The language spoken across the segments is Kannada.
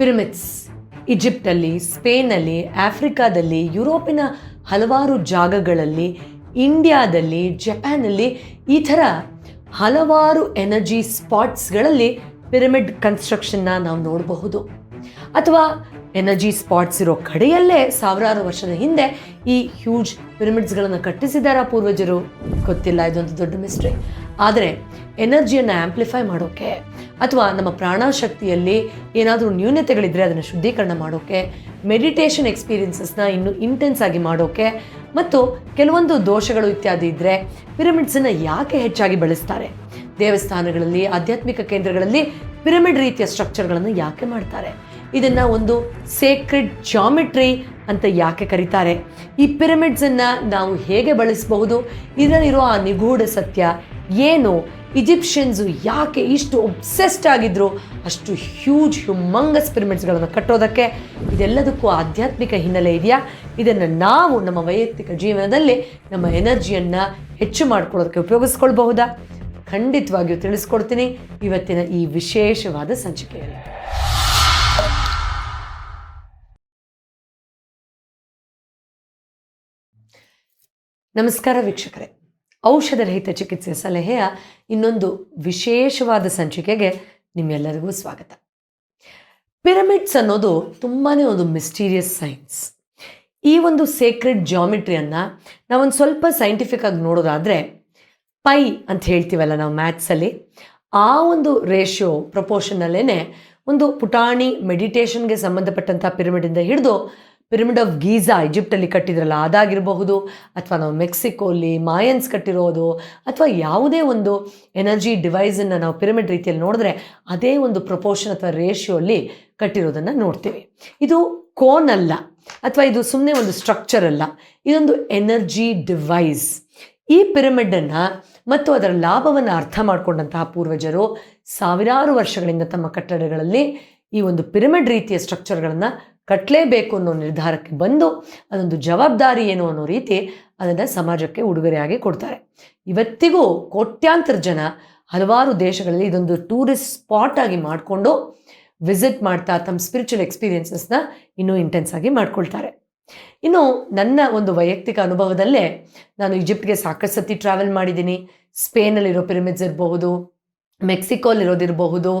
ಪಿರಮಿಡ್ಸ್ ಈಜಿಪ್ಟಲ್ಲಿ ಸ್ಪೇನಲ್ಲಿ ಆಫ್ರಿಕಾದಲ್ಲಿ ಯುರೋಪಿನ ಹಲವಾರು ಜಾಗಗಳಲ್ಲಿ ಇಂಡಿಯಾದಲ್ಲಿ ಜಪಾನಲ್ಲಿ ಈ ಥರ ಹಲವಾರು ಎನರ್ಜಿ ಸ್ಪಾಟ್ಸ್ಗಳಲ್ಲಿ ಪಿರಮಿಡ್ ಕನ್ಸ್ಟ್ರಕ್ಷನ್ನ ನಾವು ನೋಡಬಹುದು. ಅಥವಾ ಎನರ್ಜಿ ಸ್ಪಾಟ್ಸ್ ಇರೋ ಕಡೆಯಲ್ಲೇ ಸಾವಿರಾರು ವರ್ಷದ ಹಿಂದೆ ಈ ಹ್ಯೂಜ್ ಪಿರಮಿಡ್ಸ್ಗಳನ್ನು ಕಟ್ಟಿಸಿದಾರ ಪೂರ್ವಜರು? ಗೊತ್ತಿಲ್ಲ, ಇದೊಂದು ದೊಡ್ಡ ಮಿಸ್ಟ್ರಿ ಆದರೆ ಎನರ್ಜಿಯನ್ನು ಆಂಪ್ಲಿಫೈ ಮಾಡೋಕ್ಕೆ ಅಥವಾ ನಮ್ಮ ಪ್ರಾಣಶಕ್ತಿಯಲ್ಲಿ ಏನಾದರೂ ನ್ಯೂನತೆಗಳಿದ್ದರೆ ಅದನ್ನು ಶುದ್ಧೀಕರಣ ಮಾಡೋಕ್ಕೆ ಮೆಡಿಟೇಷನ್ ಎಕ್ಸ್ಪೀರಿಯನ್ಸಸ್ನ ಇನ್ನೂ ಇಂಟೆನ್ಸ್ ಆಗಿ ಮಾಡೋಕ್ಕೆ ಮತ್ತು ಕೆಲವೊಂದು ದೋಷಗಳು ಇತ್ಯಾದಿ ಇದ್ದರೆ ಪಿರಮಿಡ್ಸನ್ನು ಯಾಕೆ ಹೆಚ್ಚಾಗಿ ಬಳಸ್ತಾರೆ? ದೇವಸ್ಥಾನಗಳಲ್ಲಿ, ಆಧ್ಯಾತ್ಮಿಕ ಕೇಂದ್ರಗಳಲ್ಲಿ ಪಿರಮಿಡ್ ರೀತಿಯ ಸ್ಟ್ರಕ್ಚರ್ಗಳನ್ನು ಯಾಕೆ ಮಾಡ್ತಾರೆ? ಇದನ್ನು ಒಂದು ಸೇಕ್ರೆಡ್ ಜಾಮಿಟ್ರಿ ಅಂತ ಯಾಕೆ ಕರೀತಾರೆ? ಈ ಪಿರಮಿಡ್ಸನ್ನು ನಾವು ಹೇಗೆ ಬಳಸಬಹುದು? ಇದರಲ್ಲಿರೋ ಆ ನಿಗೂಢ ಸತ್ಯ ಏನು? ಈಜಿಪ್ಷಿಯನ್ಸು ಯಾಕೆ ಇಷ್ಟು ಒಬ್ಸೆಸ್ಡ್ ಆಗಿದ್ರು? ಅಷ್ಟು ಹ್ಯೂಜ್ ಹ್ಯುಮಂಗಸ್ ಪಿರಮಿಡ್ಸ್ಗಳನ್ನು ಕಟ್ಟೋದಕ್ಕೆ ಇದೆಲ್ಲದಕ್ಕೂ ಆಧ್ಯಾತ್ಮಿಕ ಹಿನ್ನೆಲೆ ಇದೆಯಾ? ಇದನ್ನು ನಾವು ನಮ್ಮ ವೈಯಕ್ತಿಕ ಜೀವನದಲ್ಲಿ ನಮ್ಮ ಎನರ್ಜಿಯನ್ನು ಹೆಚ್ಚು ಮಾಡ್ಕೊಳ್ಳೋದಕ್ಕೆ ಉಪಯೋಗಿಸ್ಕೊಳ್ಬಹುದಾ? ಖಂಡಿತವಾಗಿಯೂ ತಿಳಿಸ್ಕೊಡ್ತೀನಿ. ಇವತ್ತಿನ ಈ ವಿಶೇಷವಾದ ಸಂಚಿಕೆಯಲ್ಲಿ. ನಮಸ್ಕಾರ ವೀಕ್ಷಕರೇ. ಔಷಧರಹಿತ ಚಿಕಿತ್ಸೆ ಸಲಹೆಯ ಇನ್ನೊಂದು ವಿಶೇಷವಾದ ಸಂಚಿಕೆಗೆ ನಿಮ್ಮೆಲ್ಲರಿಗೂ ಸ್ವಾಗತ. ಪಿರಮಿಡ್ಸ್ ಅನ್ನೋದು ತುಂಬಾ ಒಂದು ಮಿಸ್ಟೀರಿಯಸ್ ಸೈನ್ಸ್ ಈ ಒಂದು ಸೇಕ್ರೆಡ್ ಜಾಮಿಟ್ರಿಯನ್ನು ನಾವೊಂದು ಸ್ವಲ್ಪ ಸೈಂಟಿಫಿಕ್ ಆಗಿ ನೋಡೋದಾದರೆ ಪೈ ಅಂತ ಹೇಳ್ತೀವಲ್ಲ ನಾವು ಮ್ಯಾಥ್ಸಲ್ಲಿ ಆ ಒಂದು ರೇಷಿಯೋ ಪ್ರಪೋರ್ಷನಲ್ಲೇ ಒಂದು ಪುಟಾಣಿ ಮೆಡಿಟೇಷನ್ಗೆ ಸಂಬಂಧಪಟ್ಟಂಥ ಪಿರಮಿಡಿಂದ ಹಿಡಿದು ಪಿರಮಿಡ್ ಆಫ್ ಗೀಝಾ ಈಜಿಪ್ಟಲ್ಲಿ ಕಟ್ಟಿದ್ರಲ್ಲ, ಅದಾಗಿರಬಹುದು, ಅಥವಾ ನಾವು ಮೆಕ್ಸಿಕೋಲಿ ಮಾಯನ್ಸ್ ಕಟ್ಟಿರೋದು, ಅಥವಾ ಯಾವುದೇ ಒಂದು ಎನರ್ಜಿ ಡಿವೈಸನ್ನು ನಾವು ಪಿರಮಿಡ್ ರೀತಿಯಲ್ಲಿ ನೋಡಿದ್ರೆ ಅದೇ ಒಂದು ಪ್ರಪೋರ್ಷನ್ ಅಥವಾ ರೇಷಿಯೋಲ್ಲಿ ಕಟ್ಟಿರೋದನ್ನು ನೋಡ್ತೀವಿ. ಇದು ಕೋನ್ ಅಲ್ಲ, ಅಥವಾ ಇದು ಸುಮ್ಮನೆ ಒಂದು ಸ್ಟ್ರಕ್ಚರ್ ಅಲ್ಲ, ಇದೊಂದು ಎನರ್ಜಿ ಡಿವೈಸ್ ಈ ಪಿರಮಿಡನ್ನು ಮತ್ತು ಅದರ ಲಾಭವನ್ನು ಅರ್ಥ ಮಾಡಿಕೊಂಡಂತಹ ಪೂರ್ವಜರು ಸಾವಿರಾರು ವರ್ಷಗಳಿಂದ ತಮ್ಮ ಕಟ್ಟಡಗಳಲ್ಲಿ ಈ ಒಂದು ಪಿರಮಿಡ್ ರೀತಿಯ ಸ್ಟ್ರಕ್ಚರ್ಗಳನ್ನು ಕಟ್ಟಲೇಬೇಕು ಅನ್ನೋ ನಿರ್ಧಾರಕ್ಕೆ ಬಂದು ಅದೊಂದು ಜವಾಬ್ದಾರಿ ಏನು ಅನ್ನೋ ರೀತಿ ಅದನ್ನು ಸಮಾಜಕ್ಕೆ ಉಡುಗೊರೆಯಾಗಿ ಕೊಡ್ತಾರೆ. ಇವತ್ತಿಗೂ ಕೋಟ್ಯಾಂತರ ಜನ ಹಲವಾರು ದೇಶಗಳಲ್ಲಿ ಇದೊಂದು ಟೂರಿಸ್ಟ್ ಸ್ಪಾಟ್ ಆಗಿ ಮಾಡಿಕೊಂಡು ವಿಸಿಟ್ ಮಾಡ್ತಾ ತಮ್ಮ ಸ್ಪಿರಿಚುವಲ್ ಎಕ್ಸ್ಪೀರಿಯೆನ್ಸಸ್ನ ಇನ್ನೂ ಇಂಟೆನ್ಸ್ ಆಗಿ ಮಾಡ್ಕೊಳ್ತಾರೆ. ಇನ್ನು ನನ್ನ ಒಂದು ವೈಯಕ್ತಿಕ ಅನುಭವದಲ್ಲೇ ನಾನು ಈಜಿಪ್ಟ್ಗೆ ಸಾಕಷ್ಟು ಸತಿ ಟ್ರಾವೆಲ್ ಮಾಡಿದ್ದೀನಿ. ಸ್ಪೇನಲ್ಲಿರೋ ಪಿರಮಿಡ್ಸ್ ಇರಬಹುದು ಮೆಕ್ಸಿಕೋಲಿರೋದಿರಬಹುದು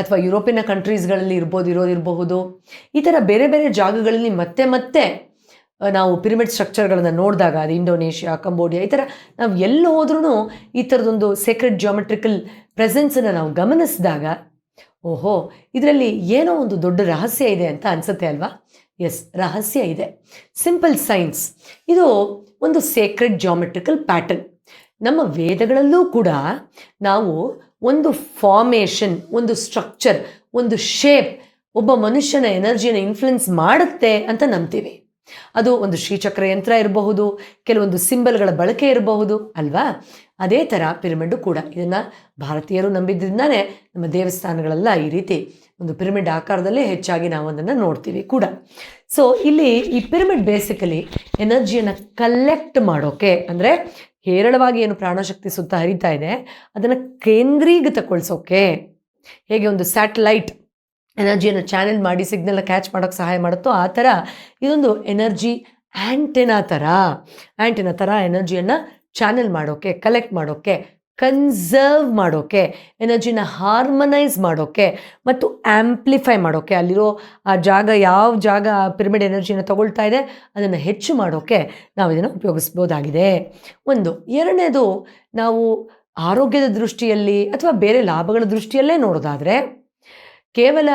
ಅಥವಾ ಯುರೋಪಿನ ಕಂಟ್ರೀಸ್ಗಳಲ್ಲಿ ಇರ್ಬೋದು, ಇರೋದಿರಬಹುದು. ಈ ಥರ ಬೇರೆ ಬೇರೆ ಜಾಗಗಳಲ್ಲಿ ಮತ್ತೆ ಮತ್ತೆ ನಾವು ಪಿರಮಿಡ್ ಸ್ಟ್ರಕ್ಚರ್ಗಳನ್ನು ನೋಡಿದಾಗ ಅದು ಇಂಡೋನೇಷ್ಯಾ, ಕಂಬೋಡಿಯಾ, ಈ ಥರ ನಾವು ಎಲ್ಲಿ ಹೋದ್ರೂ ಈ ಥರದೊಂದು ಸೇಕ್ರೆಡ್ ಜಿಯೋಮೆಟ್ರಿಕಲ್ ಪ್ರೆಸೆನ್ಸನ್ನು ನಾವು ಗಮನಿಸಿದಾಗ, ಓಹೋ, ಇದರಲ್ಲಿ ಏನೋ ಒಂದು ದೊಡ್ಡ ರಹಸ್ಯ ಇದೆ ಅಂತ ಅನಿಸುತ್ತೆ ಅಲ್ವಾ? ಎಸ್ ರಹಸ್ಯ ಇದೆ. ಸಿಂಪಲ್ ಸೈನ್ಸ್ ಇದು ಒಂದು ಸೇಕ್ರೆಡ್ ಜಿಯೋಮೆಟ್ರಿಕಲ್ ಪ್ಯಾಟರ್ನ್ ನಮ್ಮ ವೇದಗಳಲ್ಲೂ ಕೂಡ ನಾವು ಒಂದು ಫಾರ್ಮೇಷನ್ ಒಂದು ಸ್ಟ್ರಕ್ಚರ್ ಒಂದು ಶೇಪ್ ಒಬ್ಬ ಮನುಷ್ಯನ ಎನರ್ಜಿಯನ್ನು ಇನ್ಫ್ಲುಯೆನ್ಸ್ ಮಾಡುತ್ತೆ ಅಂತ ನಂಬ್ತೀವಿ. ಅದು ಒಂದು ಶ್ರೀಚಕ್ರ ಯಂತ್ರ ಇರಬಹುದು, ಕೆಲವೊಂದು ಸಿಂಬಲ್ಗಳ ಬಳಕೆ ಇರಬಹುದು, ಅಲ್ವಾ? ಅದೇ ಥರ ಪಿರಮಿಡ್ಡು ಕೂಡ. ಇದನ್ನು ಭಾರತೀಯರು ನಂಬಿದ್ರಿಂದಾನೇ ನಮ್ಮ ದೇವಸ್ಥಾನಗಳೆಲ್ಲ ಈ ರೀತಿ ಒಂದು ಪಿರಮಿಡ್ ಆಕಾರದಲ್ಲೇ ಹೆಚ್ಚಾಗಿ ನಾವು ಅದನ್ನು ನೋಡ್ತೀವಿ ಕೂಡ. ಸೊ ಇಲ್ಲಿ ಈ ಪಿರಮಿಡ್ ಬೇಸಿಕಲಿ ಎನರ್ಜಿಯನ್ನು ಕಲೆಕ್ಟ್ ಮಾಡೋಕೆ ಅಂದರೆ ಹೇರಳವಾಗಿ ಏನು ಪ್ರಾಣಶಕ್ತಿ ಸುತ್ತ ಹರಿತಾ ಇದೆ, ಅದನ್ನು ಕೇಂದ್ರೀಗತಗೊಳಿಸೋಕೆ ಹೇಗೆ ಒಂದು ಸ್ಯಾಟಲೈಟ್ ಎನರ್ಜಿಯನ್ನು ಚಾನೆಲ್ ಮಾಡಿ ಸಿಗ್ನಲ್ನ ಕ್ಯಾಚ್ ಮಾಡೋಕ್ಕೆ ಸಹಾಯ ಮಾಡುತ್ತೋ ಆ ಥರ ಇದೊಂದು ಎನರ್ಜಿ ಆ್ಯಂಟೆನಾ ಥರ ಆ್ಯಂಟೆನಾ ಥರ ಎನರ್ಜಿಯನ್ನು ಚಾನೆಲ್ ಮಾಡೋಕ್ಕೆ ಕಲೆಕ್ಟ್ ಮಾಡೋಕ್ಕೆ ಕನ್ಸರ್ವ್ ಮಾಡೋಕ್ಕೆ ಎನರ್ಜಿನ ಹಾರ್ಮನೈಸ್ ಮಾಡೋಕ್ಕೆ ಮತ್ತು ಆ್ಯಂಪ್ಲಿಫೈ ಮಾಡೋಕ್ಕೆ ಅಲ್ಲಿರೋ ಆ ಜಾಗ, ಯಾವ ಜಾಗ ಪಿರಮಿಡ್ ಎನರ್ಜಿನ ತಗೊಳ್ತಾ ಇದೆ, ಅದನ್ನು ಹೆಚ್ಚು ಮಾಡೋಕ್ಕೆ ನಾವು ಇದನ್ನು ಉಪಯೋಗಿಸ್ಬೋದಾಗಿದೆ. ಒಂದು. ಎರಡನೇದು, ನಾವು ಆರೋಗ್ಯದ ದೃಷ್ಟಿಯಲ್ಲಿ ಅಥವಾ ಬೇರೆ ಲಾಭಗಳ ದೃಷ್ಟಿಯಲ್ಲೇ ನೋಡೋದಾದರೆ, ಕೇವಲ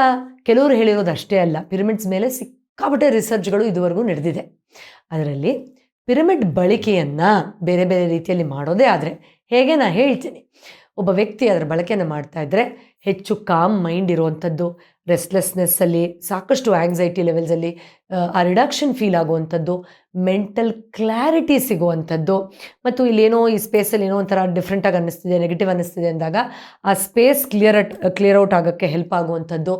ಕೆಲವರು ಹೇಳಿರೋದು ಅಷ್ಟೇ ಅಲ್ಲ, ಪಿರಮಿಡ್ಸ್ ಮೇಲೆ ಸಿಕ್ಕಾಪಟ್ಟೆ ರಿಸರ್ಚ್ಗಳು ಇದುವರೆಗೂ ನಡೆದಿದೆ. ಅದರಲ್ಲಿ ಪಿರಮಿಡ್ ಬಳಕೆಯನ್ನು ಬೇರೆ ಬೇರೆ ರೀತಿಯಲ್ಲಿ ಮಾಡೋದೇ ಆದರೆ ಹೇಗೆ ನಾನು ಹೇಳ್ತೀನಿ? ಒಬ್ಬ ವ್ಯಕ್ತಿ ಅದರ ಬಳಕೆಯನ್ನು ಮಾಡ್ತಾ ಇದ್ದರೆ ಹೆಚ್ಚು ಕಾಮ್ ಮೈಂಡ್ ಇರುವಂಥದ್ದು ರೆಸ್ಟ್ಲೆಸ್ನೆಸ್ಸಲ್ಲಿ ಸಾಕಷ್ಟು ಆ್ಯಂಗ್ಸೈಟಿ ಲೆವೆಲ್ಸಲ್ಲಿ ಆ ರಿಡಕ್ಷನ್ ಫೀಲ್ ಆಗುವಂಥದ್ದು ಮೆಂಟಲ್ ಕ್ಲಾರಿಟಿ ಸಿಗುವಂಥದ್ದು. ಮತ್ತು ಇಲ್ಲೇನೋ ಈ ಸ್ಪೇಸಲ್ಲಿ ಏನೋ ಒಂಥರ ಡಿಫ್ರೆಂಟಾಗಿ ಅನ್ನಿಸ್ತಿದೆ ನೆಗೆಟಿವ್ ಅನ್ನಿಸ್ತಿದೆ ಅಂದಾಗ, ಆ ಸ್ಪೇಸ್ ಕ್ಲಿಯರ್ ಕ್ಲಿಯರ್ ಔಟ್ ಆಗೋಕ್ಕೆ ಹೆಲ್ಪ್ ಆಗುವಂಥದ್ದು.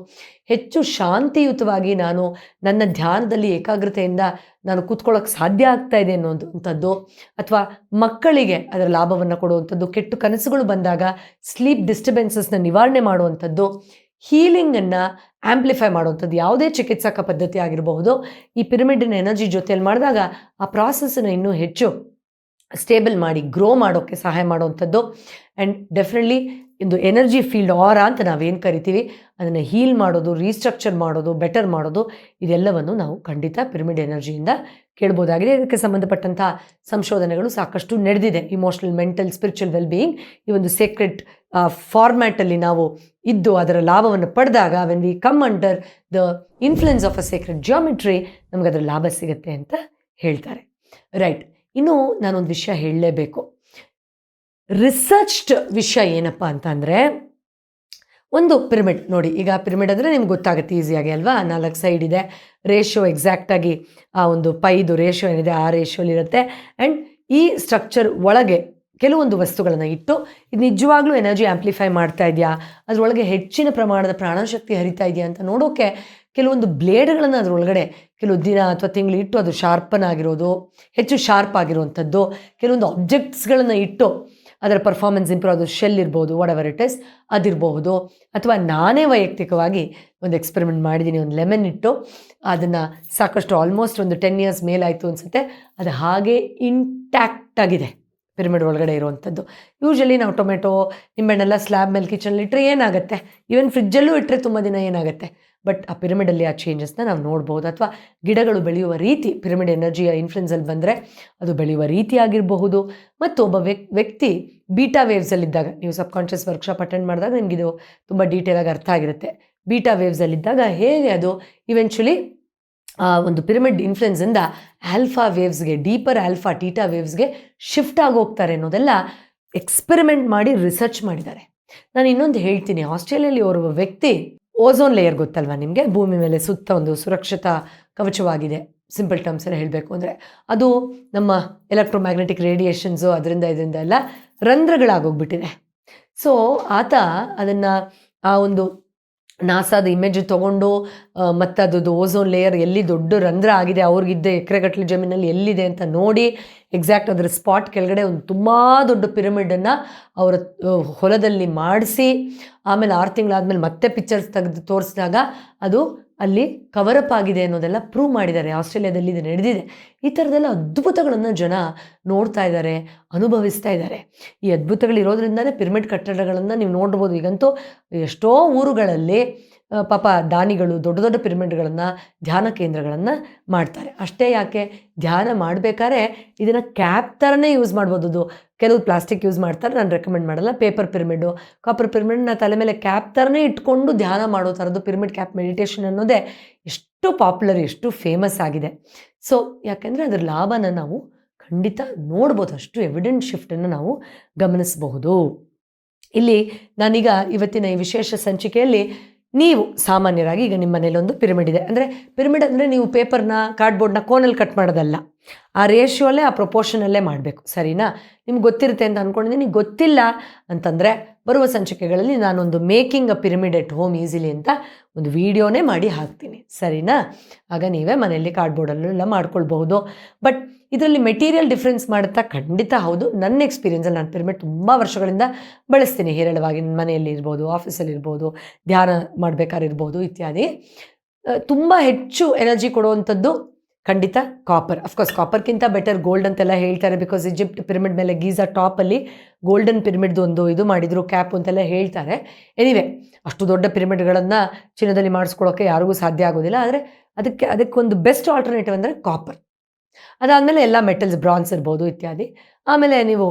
ಹೆಚ್ಚು ಶಾಂತಿಯುತವಾಗಿ ನಾನು ನನ್ನ ಧ್ಯಾನದಲ್ಲಿ ಏಕಾಗ್ರತೆಯಿಂದ ನಾನು ಕೂತ್ಕೊಳ್ಳೋಕೆ ಸಾಧ್ಯ ಆಗ್ತಾ ಇದೆ ಅನ್ನೋದಂಥದ್ದು. ಅಥವಾ ಮಕ್ಕಳಿಗೆ ಅದರ ಲಾಭವನ್ನು ಕೊಡುವಂಥದ್ದು, ಕೆಟ್ಟು ಕನಸುಗಳು ಬಂದಾಗ ಸ್ಲೀಪ್ ಡಿಸ್ಟರ್ಬೆನ್ಸಸ್ನ ನಿವಾರಣೆ ಮಾಡುವಂಥದ್ದು. ಹೀಲಿಂಗನ್ನು ಆಂಪ್ಲಿಫೈ ಮಾಡುವಂಥದ್ದು ಯಾವುದೇ ಚಿಕಿತ್ಸಕ ಪದ್ಧತಿ ಆಗಿರಬಹುದು. ಈ ಪಿರಮಿಡಿನ ಎನರ್ಜಿ ಜೊತೆಯಲ್ಲಿ ಮಾಡಿದಾಗ ಆ ಪ್ರಾಸೆಸ್ಸನ್ನು ಇನ್ನೂ ಹೆಚ್ಚು ಸ್ಟೇಬಲ್ ಮಾಡಿ, ಗ್ರೋ ಮಾಡೋಕ್ಕೆ ಸಹಾಯ ಮಾಡುವಂಥದ್ದು. ಆ್ಯಂಡ್ ಡೆಫಿನೆಟ್ಲಿ ಇಂದು ಎನರ್ಜಿ ಫೀಲ್ಡ್ ಆರ ಅಂತ ನಾವೇನು ಕರಿತೀವಿ? ಅದನ್ನು ಹೀಲ್ ಮಾಡೋದು, ರೀಸ್ಟ್ರಕ್ಚರ್ ಮಾಡೋದು, ಬೆಟರ್ ಮಾಡೋದು, ಇದೆಲ್ಲವನ್ನು ನಾವು ಖಂಡಿತ ಪಿರಮಿಡ್ ಎನರ್ಜಿಯಿಂದ ಕೇಳ್ಬೋದಾಗಿದೆ. ಇದಕ್ಕೆ ಸಂಬಂಧಪಟ್ಟಂಥ ಸಂಶೋಧನೆಗಳು ಸಾಕಷ್ಟು ನಡೆದಿದೆ. Emotional mental spiritual well being ಈ ಒಂದು ಸೀಕ್ರೆಟ್ ಫಾರ್ಮ್ಯಾಟಲ್ಲಿ ನಾವು ಇದ್ದು ಅದರ ಲಾಭವನ್ನು ಪಡೆದಾಗ when we come under the influence of a secret geometry ನಮಗೆ ಅದರ ಲಾಭ ಸಿಗುತ್ತೆ ಅಂತ ಹೇಳ್ತಾರೆ. ರೈಟ್ ಇನ್ನು ನಾನೊಂದು ವಿಷಯ ಹೇಳಲೇಬೇಕು. ರಿಸರ್ಚ್ಡ್ ವಿಷಯ ಏನಪ್ಪ ಅಂತಂದರೆ ಒಂದು ಪಿರಮಿಡ್ ನೋಡಿ, ಈಗ ಪಿರಮಿಡ್ ಅಂದರೆ ನಿಮ್ಗೆ ಗೊತ್ತಾಗುತ್ತೆ ಈಸಿಯಾಗಿ ಅಲ್ವಾ? ನಾಲ್ಕು ಸೈಡ್ ಇದೆ. ರೇಷೋ ಎಕ್ಸಾಕ್ಟಾಗಿ ಆ ಒಂದು ಪೈದು ರೇಷೋ ಏನಿದೆ, ಆ ರೇಷೋಲಿರುತ್ತೆ ಆ್ಯಂಡ್ ಈ ಸ್ಟ್ರಕ್ಚರ್ ಒಳಗೆ ಕೆಲವೊಂದು ವಸ್ತುಗಳನ್ನು ಇಟ್ಟು, ಇದು ನಿಜವಾಗ್ಲೂ ಎನರ್ಜಿ ಆ್ಯಂಪ್ಲಿಫೈ ಮಾಡ್ತಾ ಇದೆಯಾ? ಅದರೊಳಗೆ ಹೆಚ್ಚಿನ ಪ್ರಮಾಣದ ಪ್ರಾಣಶಕ್ತಿ ಹರಿತಾ ಇದೆಯಾ ಅಂತ ನೋಡೋಕ್ಕೆ ಕೆಲವೊಂದು ಬ್ಲೇಡ್ಗಳನ್ನು ಅದರೊಳಗಡೆ ಕೆಲವು ದಿನ ಅಥವಾ ತಿಂಗಳು ಇಟ್ಟು ಅದು ಶಾರ್ಪನ್ ಆಗಿರೋದು, ಹೆಚ್ಚು ಶಾರ್ಪ್ ಆಗಿರುವಂಥದ್ದು, ಕೆಲವೊಂದು ಆಬ್ಜೆಕ್ಟ್ಸ್ಗಳನ್ನು ಇಟ್ಟು ಅದರ ಪರ್ಫಾರ್ಮೆನ್ಸ್ ಇಂಪ್ರೂವ್ ಅದು ಶೆಲ್ ಇರ್ಬೋದು ವಾಟ್ ಎವರ್ ಇಟ್ ಇಸ್ ಅದಿರಬಹುದು. ಅಥವಾ ನಾನೇ ವೈಯಕ್ತಿಕವಾಗಿ ಒಂದು ಎಕ್ಸ್ಪೆರಿಮೆಂಟ್ ಮಾಡಿದ್ದೀನಿ, ಒಂದು ಲೆಮನ್ ಇಟ್ಟು ಅದನ್ನು ಸಾಕಷ್ಟು ಆಲ್ಮೋಸ್ಟ್ ಒಂದು ಟೆನ್ ಇಯರ್ಸ್ ಮೇಲಾಯಿತು ಅನಿಸುತ್ತೆ. ಅದು ಹಾಗೆ ಇಂಟ್ಯಾಕ್ಟ್ ಆಗಿದೆ ಪಿರಮಿಡ್ ಒಳಗಡೆ ಇರುವಂಥದ್ದು. ಯೂಶಲಿ ನಾವು ಟೊಮೆಟೊ ನಿಂಬೆಣ್ಣೆಲ್ಲ ಸ್ಲ್ಯಾಬ್ ಮೇಲೆ ಕಿಚನಲ್ಲಿ ಇಟ್ಟರೆ ಏನಾಗುತ್ತೆ? ಈವನ್ ಫ್ರಿಜ್ಜಲ್ಲೂ ಇಟ್ಟರೆ ತುಂಬ ದಿನ ಏನಾಗುತ್ತೆ? ಬಟ್ ಆ ಪಿರಮಿಡಲ್ಲಿ ಆ ಚೇಂಜಸ್ನ ನಾವು ನೋಡ್ಬೋದು. ಅಥವಾ ಗಿಡಗಳು ಬೆಳೆಯುವ ರೀತಿ ಪಿರಮಿಡ್ ಎನರ್ಜಿಯ ಇನ್ಫ್ಲುಯೆನ್ಸಲ್ಲಿ ಬಂದರೆ ಅದು ಬೆಳೆಯುವ ರೀತಿ ಆಗಿರಬಹುದು. ಮತ್ತು ಒಬ್ಬ ವ್ಯಕ್ ವ್ಯಕ್ತಿ ಬೀಟಾ ವೇವ್ಸಲ್ಲಿದ್ದಾಗ ನೀವು ಸಬ್ ಕಾನ್ಷಿಯಸ್ ವರ್ಕ್ಶಾಪ್ ಅಟೆಂಡ್ ಮಾಡಿದಾಗ ನಿಮಗಿದು ತುಂಬ ಡೀಟೇಲಾಗಿ ಅರ್ಥ ಆಗಿರುತ್ತೆ. ಬೀಟಾ ವೇವ್ಸಲ್ಲಿದ್ದಾಗ ಹೇಗೆ ಅದು ಇವೆಂಚುಲಿ ಆ ಒಂದು ಪಿರಮಿಡ್ ಇನ್ಫ್ಲುಯೆನ್ಸಿಂದ ಆಲ್ಫಾ ವೇವ್ಸ್ಗೆ ಡೀಪರ್ ಆಲ್ಫಾ ಟೀಟಾ ವೇವ್ಸ್ಗೆ ಶಿಫ್ಟ್ ಆಗೋಗ್ತಾರೆ ಅನ್ನೋದೆಲ್ಲ ಎಕ್ಸ್ಪೆರಿಮೆಂಟ್ ಮಾಡಿ ರಿಸರ್ಚ್ ಮಾಡಿದ್ದಾರೆ. ನಾನು ಇನ್ನೊಂದು ಹೇಳ್ತೀನಿ. ಆಸ್ಟ್ರೇಲಿಯಲ್ಲಿ ಓರ್ವ ವ್ಯಕ್ತಿ ಓಝೋನ್ ಲೇಯರ್ ಗೊತ್ತಲ್ವಾ ನಿಮಗೆ? ಭೂಮಿ ಮೇಲೆ ಸುತ್ತ ಒಂದು ಸುರಕ್ಷತಾ, ಕವಚವಾಗಿದೆ. ಸಿಂಪಲ್ ಟರ್ಮ್ಸಲ್ಲಿ ಹೇಳಬೇಕು ಅಂದರೆ ಅದು ನಮ್ಮ ಎಲೆಕ್ಟ್ರೋಮ್ಯಾಗ್ನೆಟಿಕ್ ರೇಡಿಯೇಷನ್ಸು ಅದರಿಂದ ಇದರಿಂದ ಎಲ್ಲ ರಂಧ್ರಗಳಾಗೋಗ್ಬಿಟ್ಟಿದೆ. ಸೊ ಆತ ಅದನ್ನು ಆ ಒಂದು ನಾಸಾದ ಇಮೇಜ್ ತೊಗೊಂಡು ಮತ್ತು ಅದು ಓಝೋನ್ ಲೇಯರ್ ಎಲ್ಲಿ ದೊಡ್ಡ ರಂಧ್ರ ಆಗಿದೆ, ಅವ್ರಿಗಿದ್ದ ಎಕರೆಗಟ್ಟಲೆ ಜಮೀನಲ್ಲಿ ಎಲ್ಲಿದೆ ಅಂತ ನೋಡಿ ಎಕ್ಸಾಕ್ಟ್ ಅದರ ಸ್ಪಾಟ್ ಕೆಳಗಡೆ ಒಂದು ತುಂಬ ದೊಡ್ಡ ಪಿರಮಿಡನ್ನು ಅವರ ಹೊಲದಲ್ಲಿ ಮಾಡಿಸಿ, ಆಮೇಲೆ ಆರು ತಿಂಗಳಾದಮೇಲೆ ಮತ್ತೆ ಪಿಕ್ಚರ್ಸ್ ತೆಗೆದು ತೋರಿಸಿದಾಗ ಅದು ಅಲ್ಲಿ ಕವರಪ್ ಆಗಿದೆ ಅನ್ನೋದೆಲ್ಲ ಪ್ರೂವ್ ಮಾಡಿದ್ದಾರೆ. ಆಸ್ಟ್ರೇಲಿಯಾದಲ್ಲಿ ಇದು ನಡೆದಿದೆ. ಈ ಥರದೆಲ್ಲ ಅದ್ಭುತಗಳನ್ನು ಜನ ನೋಡ್ತಾ ಇದ್ದಾರೆ, ಅನುಭವಿಸ್ತಾ ಇದ್ದಾರೆ. ಈ ಅದ್ಭುತಗಳಿರೋದ್ರಿಂದಲೇ ಪಿರಮಿಡ್ ಕಟ್ಟಡಗಳನ್ನು ನೀವು ನೋಡ್ಬೋದು. ಈಗಂತೂ ಎಷ್ಟೋ ಊರುಗಳಲ್ಲಿ ಪಾಪ ದಾನಿಗಳು ದೊಡ್ಡ ದೊಡ್ಡ ಪಿರಮಿಡ್ಗಳನ್ನು, ಧ್ಯಾನ ಕೇಂದ್ರಗಳನ್ನು ಮಾಡ್ತಾರೆ. ಅಷ್ಟೇ ಯಾಕೆ? ಧ್ಯಾನ ಮಾಡಬೇಕಾದ್ರೆ ಇದನ್ನು ಕ್ಯಾಪ್ ಥರನೇ ಯೂಸ್ ಮಾಡ್ಬೋದು ಕೆಲವು ಪ್ಲಾಸ್ಟಿಕ್ ಯೂಸ್ ಮಾಡ್ತಾರೆ, ನಾನು ರೆಕಮೆಂಡ್ ಮಾಡಲ್ಲ. ಪೇಪರ್ ಪಿರಮಿಡು ಕಾಪರ್ ಪಿರಮಿಡ್ನ ತಲೆ ಮೇಲೆ ಕ್ಯಾಪ್ ಥರನೇ ಇಟ್ಕೊಂಡು ಧ್ಯಾನ ಮಾಡೋ ಥರದ್ದು ಪಿರಮಿಡ್ ಕ್ಯಾಪ್ ಮೆಡಿಟೇಷನ್ ಅನ್ನೋದೇ ಎಷ್ಟು ಪಾಪ್ಯುಲರ್, ಎಷ್ಟು ಫೇಮಸ್ ಆಗಿದೆ. ಸೊ ಯಾಕೆಂದರೆ ಅದರ ಲಾಭನ ನಾವು ಖಂಡಿತ ನೋಡ್ಬೋದು. ಅಷ್ಟು ಎವಿಡೆಂಟ್ ಶಿಫ್ಟನ್ನು ನಾವು ಗಮನಿಸಬಹುದು. ಇಲ್ಲಿ ನಾನೀಗ ಇವತ್ತಿನ ಈ ವಿಶೇಷ ಸಂಚಿಕೆಯಲ್ಲಿ ನೀವು ಸಾಮಾನ್ಯರಾಗಿ ಈಗ ನಿಮ್ಮ ಮನೇಲಿ ಒಂದು ಪಿರಮಿಡ್ ಇದೆ. ಅಂದರೆ ಪಿರಮಿಡ್ ಅಂದರೆ ನೀವು ಪೇಪರ್ನ ಕಾರ್ಡ್ಬೋರ್ಡ್ನ ಕೋನಲ್ಲಿ ಕಟ್ ಮಾಡೋದಲ್ಲ. ಆ ರೇಷಿಯೋಲ್ಲೇ, ಆ ಪ್ರೊಪೋರ್ಷನಲ್ಲೇ ಮಾಡಬೇಕು. ಸರಿನಾ? ನಿಮ್ಗೆ ಗೊತ್ತಿರುತ್ತೆ ಅಂತ ಅಂದ್ಕೊಂಡಿದ್ದೀನಿ ಗೊತ್ತಿಲ್ಲ ಅಂತಂದರೆ ಬರುವ ಸಂಚಿಕೆಗಳಲ್ಲಿ ನಾನೊಂದು making a pyramid at home easily ಅಂತ ಒಂದು ವಿಡಿಯೋನೇ ಮಾಡಿ ಹಾಕ್ತೀನಿ. ಸರಿನಾ? ಆಗ ನೀವೇ ಮನೆಯಲ್ಲಿ ಕಾರ್ಡ್ಬೋರ್ಡಲ್ಲೆಲ್ಲ ಮಾಡ್ಕೊಳ್ಬಹುದು. ಬಟ್ ಇದರಲ್ಲಿ ಮೆಟೀರಿಯಲ್ ಡಿಫ್ರೆನ್ಸ್ ಮಾಡುತ್ತಾ ಖಂಡಿತ ಹೌದು. ನನ್ನ ಎಕ್ಸ್ಪೀರಿಯನ್ಸಲ್ಲಿ ನಾನು ಪಿರಮಿಡ್ ತುಂಬ ವರ್ಷಗಳಿಂದ ಬಳಸ್ತೀನಿ. ಹೇರಳವಾಗಿ ಮನೆಯಲ್ಲಿ ಇರ್ಬೋದು ಆಫೀಸಲ್ಲಿರ್ಬೋದು ಧ್ಯಾನ ಮಾಡಬೇಕಾದ್ರಿರ್ಬೋದು ಇತ್ಯಾದಿ. ತುಂಬ ಹೆಚ್ಚು ಎನರ್ಜಿ ಕೊಡುವಂಥದ್ದು ಖಂಡಿತ ಕಾಪರ್ ಅಫ್ಕೋರ್ಸ್ ಕಾಪರ್ಗಿಂತ ಬೆಟರ್ ಗೋಲ್ಡ್ ಅಂತೆಲ್ಲ ಹೇಳ್ತಾರೆ ಬಿಕಾಸ್ ಈಜಿಪ್ಟ್ ಪಿರಮಿಡ್ ಮೇಲೆ ಗೀಝಾ ಟಾಪಲ್ಲಿ ಗೋಲ್ಡನ್ ಪಿರಮಿಡ್ದು ಒಂದು ಇದು ಮಾಡಿದ್ರು ಕ್ಯಾಪ್ ಅಂತೆಲ್ಲ ಹೇಳ್ತಾರೆ. ಎನಿವೆ ಅಷ್ಟು ದೊಡ್ಡ ಪಿರಮಿಡ್ಗಳನ್ನು ಚಿನ್ನದಲ್ಲಿ ಮಾಡಿಸ್ಕೊಳ್ಳೋಕೆ ಯಾರಿಗೂ ಸಾಧ್ಯ ಆಗೋದಿಲ್ಲ. ಆದರೆ ಅದಕ್ಕೆ, ಅದಕ್ಕೊಂದು ಬೆಸ್ಟ್ ಆಲ್ಟರ್ನೇಟಿವ್ ಅಂದರೆ ಕಾಪರ್ ಅದಾದಮೇಲೆ ಎಲ್ಲ ಮೆಟಲ್ಸ್ ಬ್ರಾನ್ಸ್ ಇರ್ಬೋದು ಇತ್ಯಾದಿ. ಆಮೇಲೆ ನೀವು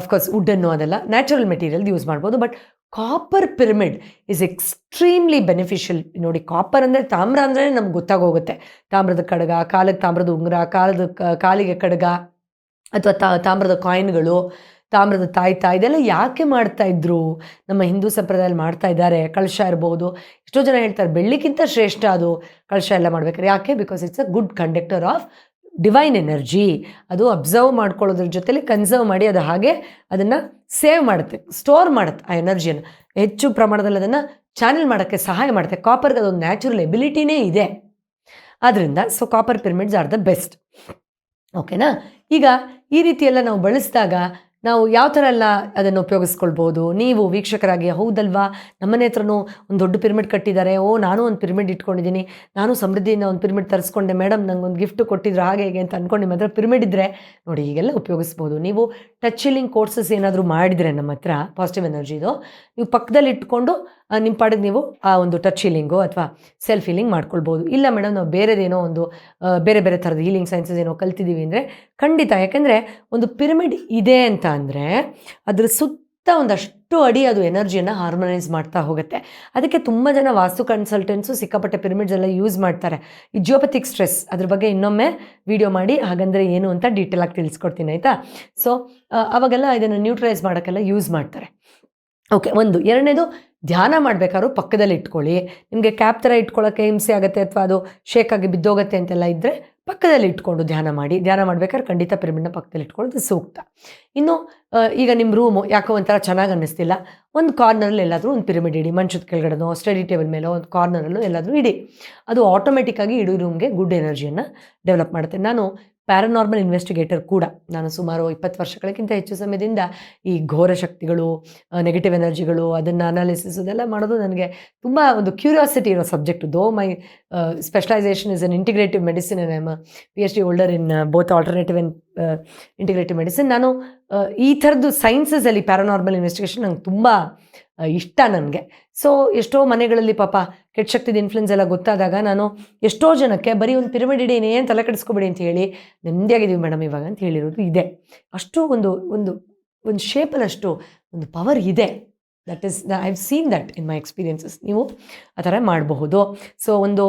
ಅಫ್ಕೋರ್ಸ್ ವುಡ್ಡನ್ನು ಅದೆಲ್ಲ ನ್ಯಾಚುರಲ್ ಮೆಟೀರಿಯಲ್ ಯೂಸ್ ಮಾಡ್ಬೋದು. But copper pyramid is extremely beneficial ನೋಡಿ ಕಾಪರ್ ಅಂದರೆ ತಾಮ್ರ ಅಂದರೆ ನಮ್ಗೆ ಗೊತ್ತಾಗೋಗುತ್ತೆ. ತಾಮ್ರದ ಕಡಗ ಕಾಲಕ್ಕೆ ತಾಮ್ರದ ಉಂಗುರ, ಕಾಲದ ಕಾಲಿಗೆ ಕಡಗ ಅಥವಾ ತಾ, ತಾಮ್ರದ ಕಾಯಿನ್ಗಳು, ತಾಮ್ರದ ತಾಯ್ತ ಇದೆಲ್ಲ ಯಾಕೆ ಮಾಡ್ತಾ ಇದ್ರು? ನಮ್ಮ ಹಿಂದೂ ಸಂಪ್ರದಾಯದಲ್ಲಿ ಮಾಡ್ತಾ ಇದ್ದಾರೆ. ಕಳಶ ಇರ್ಬೋದು. ಎಷ್ಟೋ ಜನ ಹೇಳ್ತಾರೆ ಬೆಳ್ಳಿಗಿಂತ ಶ್ರೇಷ್ಠ ಅದು. ಕಳಶ ಎಲ್ಲ ಮಾಡ್ಬೇಕಾದ್ರೆ ಯಾಕೆ? Because it's a good conductor of divine energy ಅದು ಅಬ್ಸರ್ವ್ ಮಾಡ್ಕೊಳ್ಳೋದ್ರ ಜೊತೆಲಿ ಕನ್ಸರ್ವ್ ಮಾಡಿ ಅದು ಹಾಗೆ ಅದನ್ನು ಸೇವ್ ಮಾಡುತ್ತೆ ಸ್ಟೋರ್ ಮಾಡುತ್ತೆ ಆ ಎನರ್ಜಿಯನ್ನು ಹೆಚ್ಚು ಪ್ರಮಾಣದಲ್ಲಿ ಅದನ್ನು ಚಾನೆಲ್ ಮಾಡೋಕ್ಕೆ ಸಹಾಯ ಮಾಡುತ್ತೆ. ಕಾಪರ್ಗೆ ಅದೊಂದು ನ್ಯಾಚುರಲ್ ಎಬಿಲಿಟಿನೇ ಇದೆ. ಆದ್ದರಿಂದ so copper pyramids are the best ಓಕೆನಾ ಈಗ ಈ ರೀತಿಯೆಲ್ಲ ನಾವು ಬಳಸಿದಾಗ ನಾವು ಯಾವ ಥರ ಎಲ್ಲ ಅದನ್ನು ಉಪಯೋಗಿಸ್ಕೊಳ್ಬೋದು? ನೀವು ವೀಕ್ಷಕರಾಗಿ ಹೌದಲ್ವಾ? ನಮ್ಮನೆ ಹತ್ರನೂ ಒಂದು ದೊಡ್ಡ ಪಿರಮಿಡ್ ಕಟ್ಟಿದ್ದಾರೆ. ಓ, ನಾನು ಒಂದು ಪಿರಮಿಡ್ ಇಟ್ಕೊಂಡಿದ್ದೀನಿ. ನಾನು ಸಮೃದ್ಧಿಯಿಂದ ಒಂದು ಪಿರಮಿಡ್ ತರಿಸ್ಕೊಂಡೆ. ಮೇಡಮ್ ಒಂದು ಗಿಫ್ಟ್ ಕೊಟ್ಟಿದ್ರು. ಹಾಗೆ ಹೇಗೆ ಅಂತ ಅಂದ್ಕೊಂಡು ನಿಮ್ಮ ಹತ್ರ ಪಿರಮಿಡ್ ಇದ್ದರೆ ನೋಡಿ, ಈಗೆಲ್ಲ ಉಪಯೋಗಿಸ್ಬೋದು. ನೀವು ಟಚ್ ಹೀಲಿಂಗ್ ಕೋರ್ಸಸ್ ಏನಾದರೂ ಮಾಡಿದರೆ ನಮ್ಮ ಹತ್ರ ಪಾಸಿಟಿವ್ ಎನರ್ಜಿದು ನೀವು ಪಕ್ಕದಲ್ಲಿ ಇಟ್ಕೊಂಡು ನಿಮ್ಮ ಪಾಡಿಗೆ ನೀವು ಆ ಒಂದು ಟಚ್ ಹೀಲಿಂಗು ಅಥವಾ ಸೆಲ್ಫ್ ಹೀಲಿಂಗ್ ಮಾಡ್ಕೊಳ್ಬೋದು. ಇಲ್ಲ ಮೇಡಮ್ ನಾವು ಬೇರೆದೇನೋ ಒಂದು ಬೇರೆ ಬೇರೆ ಥರದ ಹೀಲಿಂಗ್ ಸೈನ್ಸಸ್ ಏನೋ ಕಲ್ತಿದ್ದೀವಿ ಅಂದರೆ ಖಂಡಿತ. ಯಾಕೆಂದರೆ ಒಂದು ಪಿರಮಿಡ್ ಇದೆ ಅಂತ ಅಂದರೆ ಅದ್ರ ಸುತ್ತ ಒಂದಷ್ಟು ಅಡಿ ಅದು ಎನರ್ಜಿಯನ್ನು ಹಾರ್ಮನೈಸ್ ಮಾಡ್ತಾ ಹೋಗುತ್ತೆ. ಅದಕ್ಕೆ ತುಂಬ ಜನ ವಾಸ್ತು ಕನ್ಸಲ್ಟೆಂಟ್ಸು ಸಿಕ್ಕಾಪಟ್ಟೆ ಪಿರಮಿಡ್ಸ್ ಎಲ್ಲ ಯೂಸ್ ಮಾಡ್ತಾರೆ. ಈ ಜಿಯೋಪತಿಕ್ ಸ್ಟ್ರೆಸ್ ಅದ್ರ ಬಗ್ಗೆ ಇನ್ನೊಮ್ಮೆ ವಿಡಿಯೋ ಮಾಡಿ, ಹಾಗಂದರೆ ಏನು ಅಂತ ಡೀಟೇಲಾಗಿ ತಿಳಿಸ್ಕೊಡ್ತೀನಿ, ಆಯಿತಾ? ಸೊ ಅವಾಗೆಲ್ಲ ಇದನ್ನು ನ್ಯೂಟ್ರಲೈಸ್ ಮಾಡೋಕ್ಕೆಲ್ಲ ಯೂಸ್ ಮಾಡ್ತಾರೆ. ಓಕೆ ಒಂದು. ಎರಡನೇದು, ಧ್ಯಾನ ಮಾಡಬೇಕಾದ್ರೂ ಪಕ್ಕದಲ್ಲಿ ಇಟ್ಕೊಳ್ಳಿ. ನಿಮಗೆ ಕ್ಯಾಪ್ ಥರ ಇಟ್ಕೊಳ್ಳೋಕ್ಕೆ ಹಿಂಸೆ ಆಗುತ್ತೆ ಅಥವಾ ಅದು ಶೇಕ್ ಆಗಿ ಬಿದ್ದೋಗುತ್ತೆ ಅಂತೆಲ್ಲ ಇದ್ದರೆ ಪಕ್ಕದಲ್ಲಿ ಇಟ್ಕೊಂಡು ಧ್ಯಾನ ಮಾಡಿ. ಧ್ಯಾನ ಮಾಡ್ಬೇಕಾದ್ರೆ ಖಂಡಿತ ಪಿರಮಿಡ್ನ ಪಕ್ಕದಲ್ಲಿ ಇಟ್ಕೊಳ್ಳೋದು ಸೂಕ್ತ. ಇನ್ನು ಈಗ ನಿಮ್ಮ ರೂಮು ಯಾಕೋ ಒಂಥರ ಚೆನ್ನಾಗಿ ಅನ್ನಿಸ್ತಿಲ್ಲ. ಒಂದು ಕಾರ್ನರಲ್ಲಿ ಎಲ್ಲಾದರೂ ಒಂದು ಪಿರಮಿಡ್ ಇಡಿ. ಮಂಚದ ಕೆಳಗಡೆನೋ ಸ್ಟಡಿ ಟೇಬಲ್ ಮೇಲೋ ಒಂದು ಕಾರ್ನರಲ್ಲೂ ಎಲ್ಲಾದರೂ ಇಡಿ. ಅದು ಆಟೋಮೆಟಿಕ್ಕಾಗಿ ಇಡೀ ರೂಮ್ಗೆ ಗುಡ್ ಎನರ್ಜಿಯನ್ನು ಡೆವಲಪ್ ಮಾಡುತ್ತೆ. ನಾನು ಪ್ಯಾರನಾರ್ಮಲ್ ಇನ್ವೆಸ್ಟಿಗೇಟರ್ ಕೂಡ ನಾನು ಸುಮಾರು ಇಪ್ಪತ್ತು ವರ್ಷಗಳಿಗಿಂತ ಹೆಚ್ಚು ಸಮಯದಿಂದ ಈ ಘೋರ ಶಕ್ತಿಗಳು ನೆಗೆಟಿವ್ ಎನರ್ಜಿಗಳು ಅದನ್ನು ಅನಾಲಿಸಿಸ್ ಅದೆಲ್ಲ ಮಾಡೋದು ನನಗೆ ತುಂಬ ಒಂದು ಕ್ಯೂರಿಯಾಸಿಟಿ ಇರೋ subject though my specialization is in integrative medicine am P H D holder in both alternative and integrative medicine ನಾನು ಈ ಥರದ್ದು ಸೈನ್ಸಸಲ್ಲಿ ಪ್ಯಾರಾನಾರ್ಮಲ್ ಇನ್ವೆಸ್ಟಿಗೇಷನ್ ನಂಗೆ ತುಂಬ ಇಷ್ಟ ನನಗೆ. ಸೊ ಎಷ್ಟೋ ಮನೆಗಳಲ್ಲಿ ಪಾಪ ಕೆಟ್ಟ ಶಕ್ತಿದ ಇನ್ಫ್ಲುಯೆನ್ಸ್ ಎಲ್ಲ ಗೊತ್ತಾದಾಗ ನಾನು ಎಷ್ಟೋ ಜನಕ್ಕೆ ಬರೀ ಒಂದು ಪಿರಮಿಡ್ ಇಡಿ ಏನು ತಲೆ ಕೆಡಿಸ್ಕೊಬೇಡಿ ಅಂತ ಹೇಳಿ ನೆಮ್ಮದಿಯಾಗಿದ್ದೀವಿ ಮೇಡಮ್ ಇವಾಗ ಅಂತ ಹೇಳಿರೋದು ಇದೆ. ಅಷ್ಟು ಒಂದು ಒಂದು ಒಂದು ಶೇಪಲ್ಲಷ್ಟು ಒಂದು ಪವರ್ ಇದೆ. That is I have seen that in my experiences ನೀವು ಆ ಥರ ಮಾಡಬಹುದು. ಸೊ ಒಂದು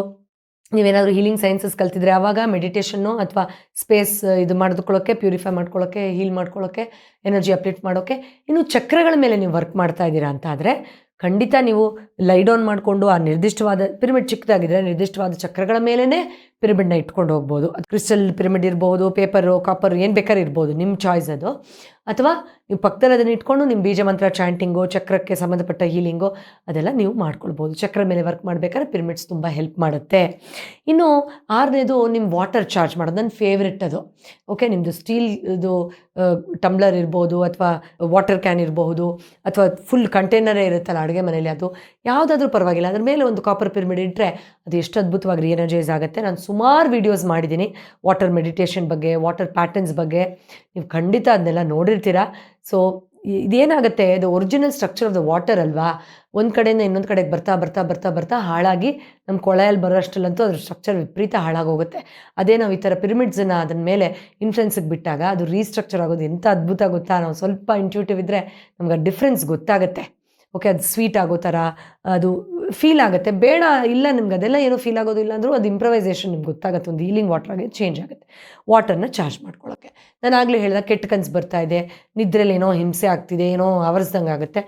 ನೀವೇನಾದರೂ ಹೀಲಿಂಗ್ ಸೈನ್ಸಸ್ ಕಲ್ತಿದ್ರೆ ಆವಾಗ ಮೆಡಿಟೇಷನ್ನು ಅಥವಾ ಸ್ಪೇಸ್ ಇದು ಮಾಡಿದ್ಕೊಳ್ಳೋಕೆ ಪ್ಯೂರಿಫೈ ಮಾಡ್ಕೊಳ್ಳೋಕ್ಕೆ ಹೀಲ್ ಮಾಡ್ಕೊಳ್ಳೋಕ್ಕೆ ಎನರ್ಜಿ ಅಪ್ಡೇಟ್ ಮಾಡೋಕ್ಕೆ ಇನ್ನು ಚಕ್ರಗಳ ಮೇಲೆ ನೀವು ವರ್ಕ್ ಮಾಡ್ತಾ ಇದ್ದೀರಾ ಅಂತ ಆದರೆ ಖಂಡಿತ ನೀವು ಲೈಡ್ ಆನ್ ಮಾಡಿಕೊಂಡು ಆ ನಿರ್ದಿಷ್ಟವಾದ ಪಿರಮಿಡ್ ಚಿಕ್ಕದಾಗಿದ್ದರೆ ನಿರ್ದಿಷ್ಟವಾದ ಚಕ್ರಗಳ ಮೇಲೇ ಪಿರಮಿಡ್ನ ಇಟ್ಕೊಂಡು ಹೋಗ್ಬೋದು. ಅದು ಕ್ರಿಸ್ಟಲ್ ಪಿರಮಿಡ್ ಇರ್ಬೋದು ಪೇಪರು ಕಾಪರು ಏನು ಬೇಕಾದ್ರೂ ಇರ್ಬೋದು ನಿಮ್ಮ ಚಾಯ್ಸ್ ಅದು. ಅಥವಾ ನೀವು ಪಕ್ಕದಲ್ಲಿ ಅದನ್ನು ಇಟ್ಕೊಂಡು ನಿಮ್ಮ ಬೀಜ ಮಂತ್ರ ಚಾಂಟಿಂಗೋ ಚಕ್ರಕ್ಕೆ ಸಂಬಂಧಪಟ್ಟ ಹೀಲಿಂಗೋ ಅದೆಲ್ಲ ನೀವು ಮಾಡ್ಕೊಳ್ಬೋದು. ಚಕ್ರ ಮೇಲೆ ವರ್ಕ್ ಮಾಡಬೇಕಾದ್ರೆ ಪಿರಮಿಡ್ಸ್ ತುಂಬ ಹೆಲ್ಪ್ ಮಾಡುತ್ತೆ. ಇನ್ನು ಆರನೇದು ನಿಮ್ಮ ವಾಟರ್ ಚಾರ್ಜ್ ಮಾಡೋದು, ನನ್ನ ಫೇವ್ರೆಟ್ ಅದು. ಓಕೆ ನಿಮ್ಮದು ಸ್ಟೀಲ್ ಇದು ಟಂಬ್ಲರ್ ಇರ್ಬೋದು ಅಥವಾ ವಾಟರ್ ಕ್ಯಾನ್ ಇರಬಹುದು ಅಥವಾ ಫುಲ್ ಕಂಟೈನರೇ ಇರುತ್ತಲ್ಲ ಅಡುಗೆ ಮನೇಲಿ ಅದು, ಯಾವುದಾದ್ರೂ ಪರವಾಗಿಲ್ಲ. ಅದ್ರ ಮೇಲೆ ಒಂದು ಕಾಪರ್ ಪಿರಮಿಡ್ ಇಟ್ಟರೆ ಅದು ಎಷ್ಟು ಅದ್ಭುತವಾಗಿ ರಿಎನರ್ಜೈಸ್ ಆಗುತ್ತೆ. ನಾನು ಸುಮಾರು ವೀಡಿಯೋಸ್ ಮಾಡಿದ್ದೀನಿ ವಾಟರ್ ಮೆಡಿಟೇಷನ್ ಬಗ್ಗೆ ವಾಟರ್ ಪ್ಯಾಟರ್ನ್ಸ್ ಬಗ್ಗೆ. ನೀವು ಖಂಡಿತ ಅದನ್ನೆಲ್ಲ ನೋಡಿರ್ತೀರ ಸೊ ಇದೇನಾಗುತ್ತೆ? ಇದು original structure of the water ಅಲ್ವಾ? ಒಂದು ಕಡೆಯಿಂದ ಇನ್ನೊಂದು ಕಡೆಗೆ ಬರ್ತಾ ಬರ್ತಾ ಬರ್ತಾ ಬರ್ತಾ ಹಾಳಾಗಿ ನಮ್ಮ ಕೊಳೆಯಲ್ಲಿ ಬರೋ ಅಷ್ಟರಲ್ಲಂತೂ ಅದ್ರ ಸ್ಟ್ರಕ್ಚರ್ ವಿಪರೀತ ಹಾಳಾಗೋಗುತ್ತೆ. ಅದೇ ನಾವು ಈ ಥರ ಪಿರಮಿಡ್ಸನ್ನು ಅದನ್ನ ಮೇಲೆ ಇನ್ಫ್ಲುಯೆನ್ಸಿಗೆ ಬಿಟ್ಟಾಗ ಅದು ರೀಸ್ಟ್ರಕ್ಚರ್ ಆಗೋದು ಎಂಥ ಅದ್ಭುತ ಗೊತ್ತಾ? ನಾವು ಸ್ವಲ್ಪ ಇಂಟ್ಯೂಟಿವ್ ಇದ್ದರೆ ನಮ್ಗೆ ಡಿಫ್ರೆನ್ಸ್ ಗೊತ್ತಾಗುತ್ತೆ. ಓಕೆ ಅದು ಸ್ವೀಟ್ ಆಗೋ ಥರ, ಅದು ಫೀಲ್ ಆಗುತ್ತೆ. ಬೇಡ, ಇಲ್ಲ ನಿಮ್ಗೆ ಅದೆಲ್ಲ ಏನೂ ಫೀಲ್ ಆಗೋದಿಲ್ಲ ಅಂದರೂ ಅದು ಇಂಪ್ರವೈಸೇಷನ್ ನಿಮ್ಗೆ ಗೊತ್ತಾಗುತ್ತೆ, ಒಂದು ಹೀಲಿಂಗ್ ವಾಟರ್ ಆಗಿ ಚೇಂಜ್ ಆಗುತ್ತೆ. ವಾಟರ್ನ ಚಾರ್ಜ್ ಮಾಡ್ಕೊಳ್ಳೋಕ್ಕೆ ನಾನು ಆಗಲೇ ಹೇಳಿದ, ಕೆಟ್ಟ ಕನ್ಸು ಬರ್ತಾ ಇದೆ, ನಿದ್ರೆಲಿ ಏನೋ ಹಿಂಸೆ ಆಗ್ತಿದೆ, ಏನೋ ಆವರಿಸ್ದಂಗೆ ಆಗುತ್ತೆ.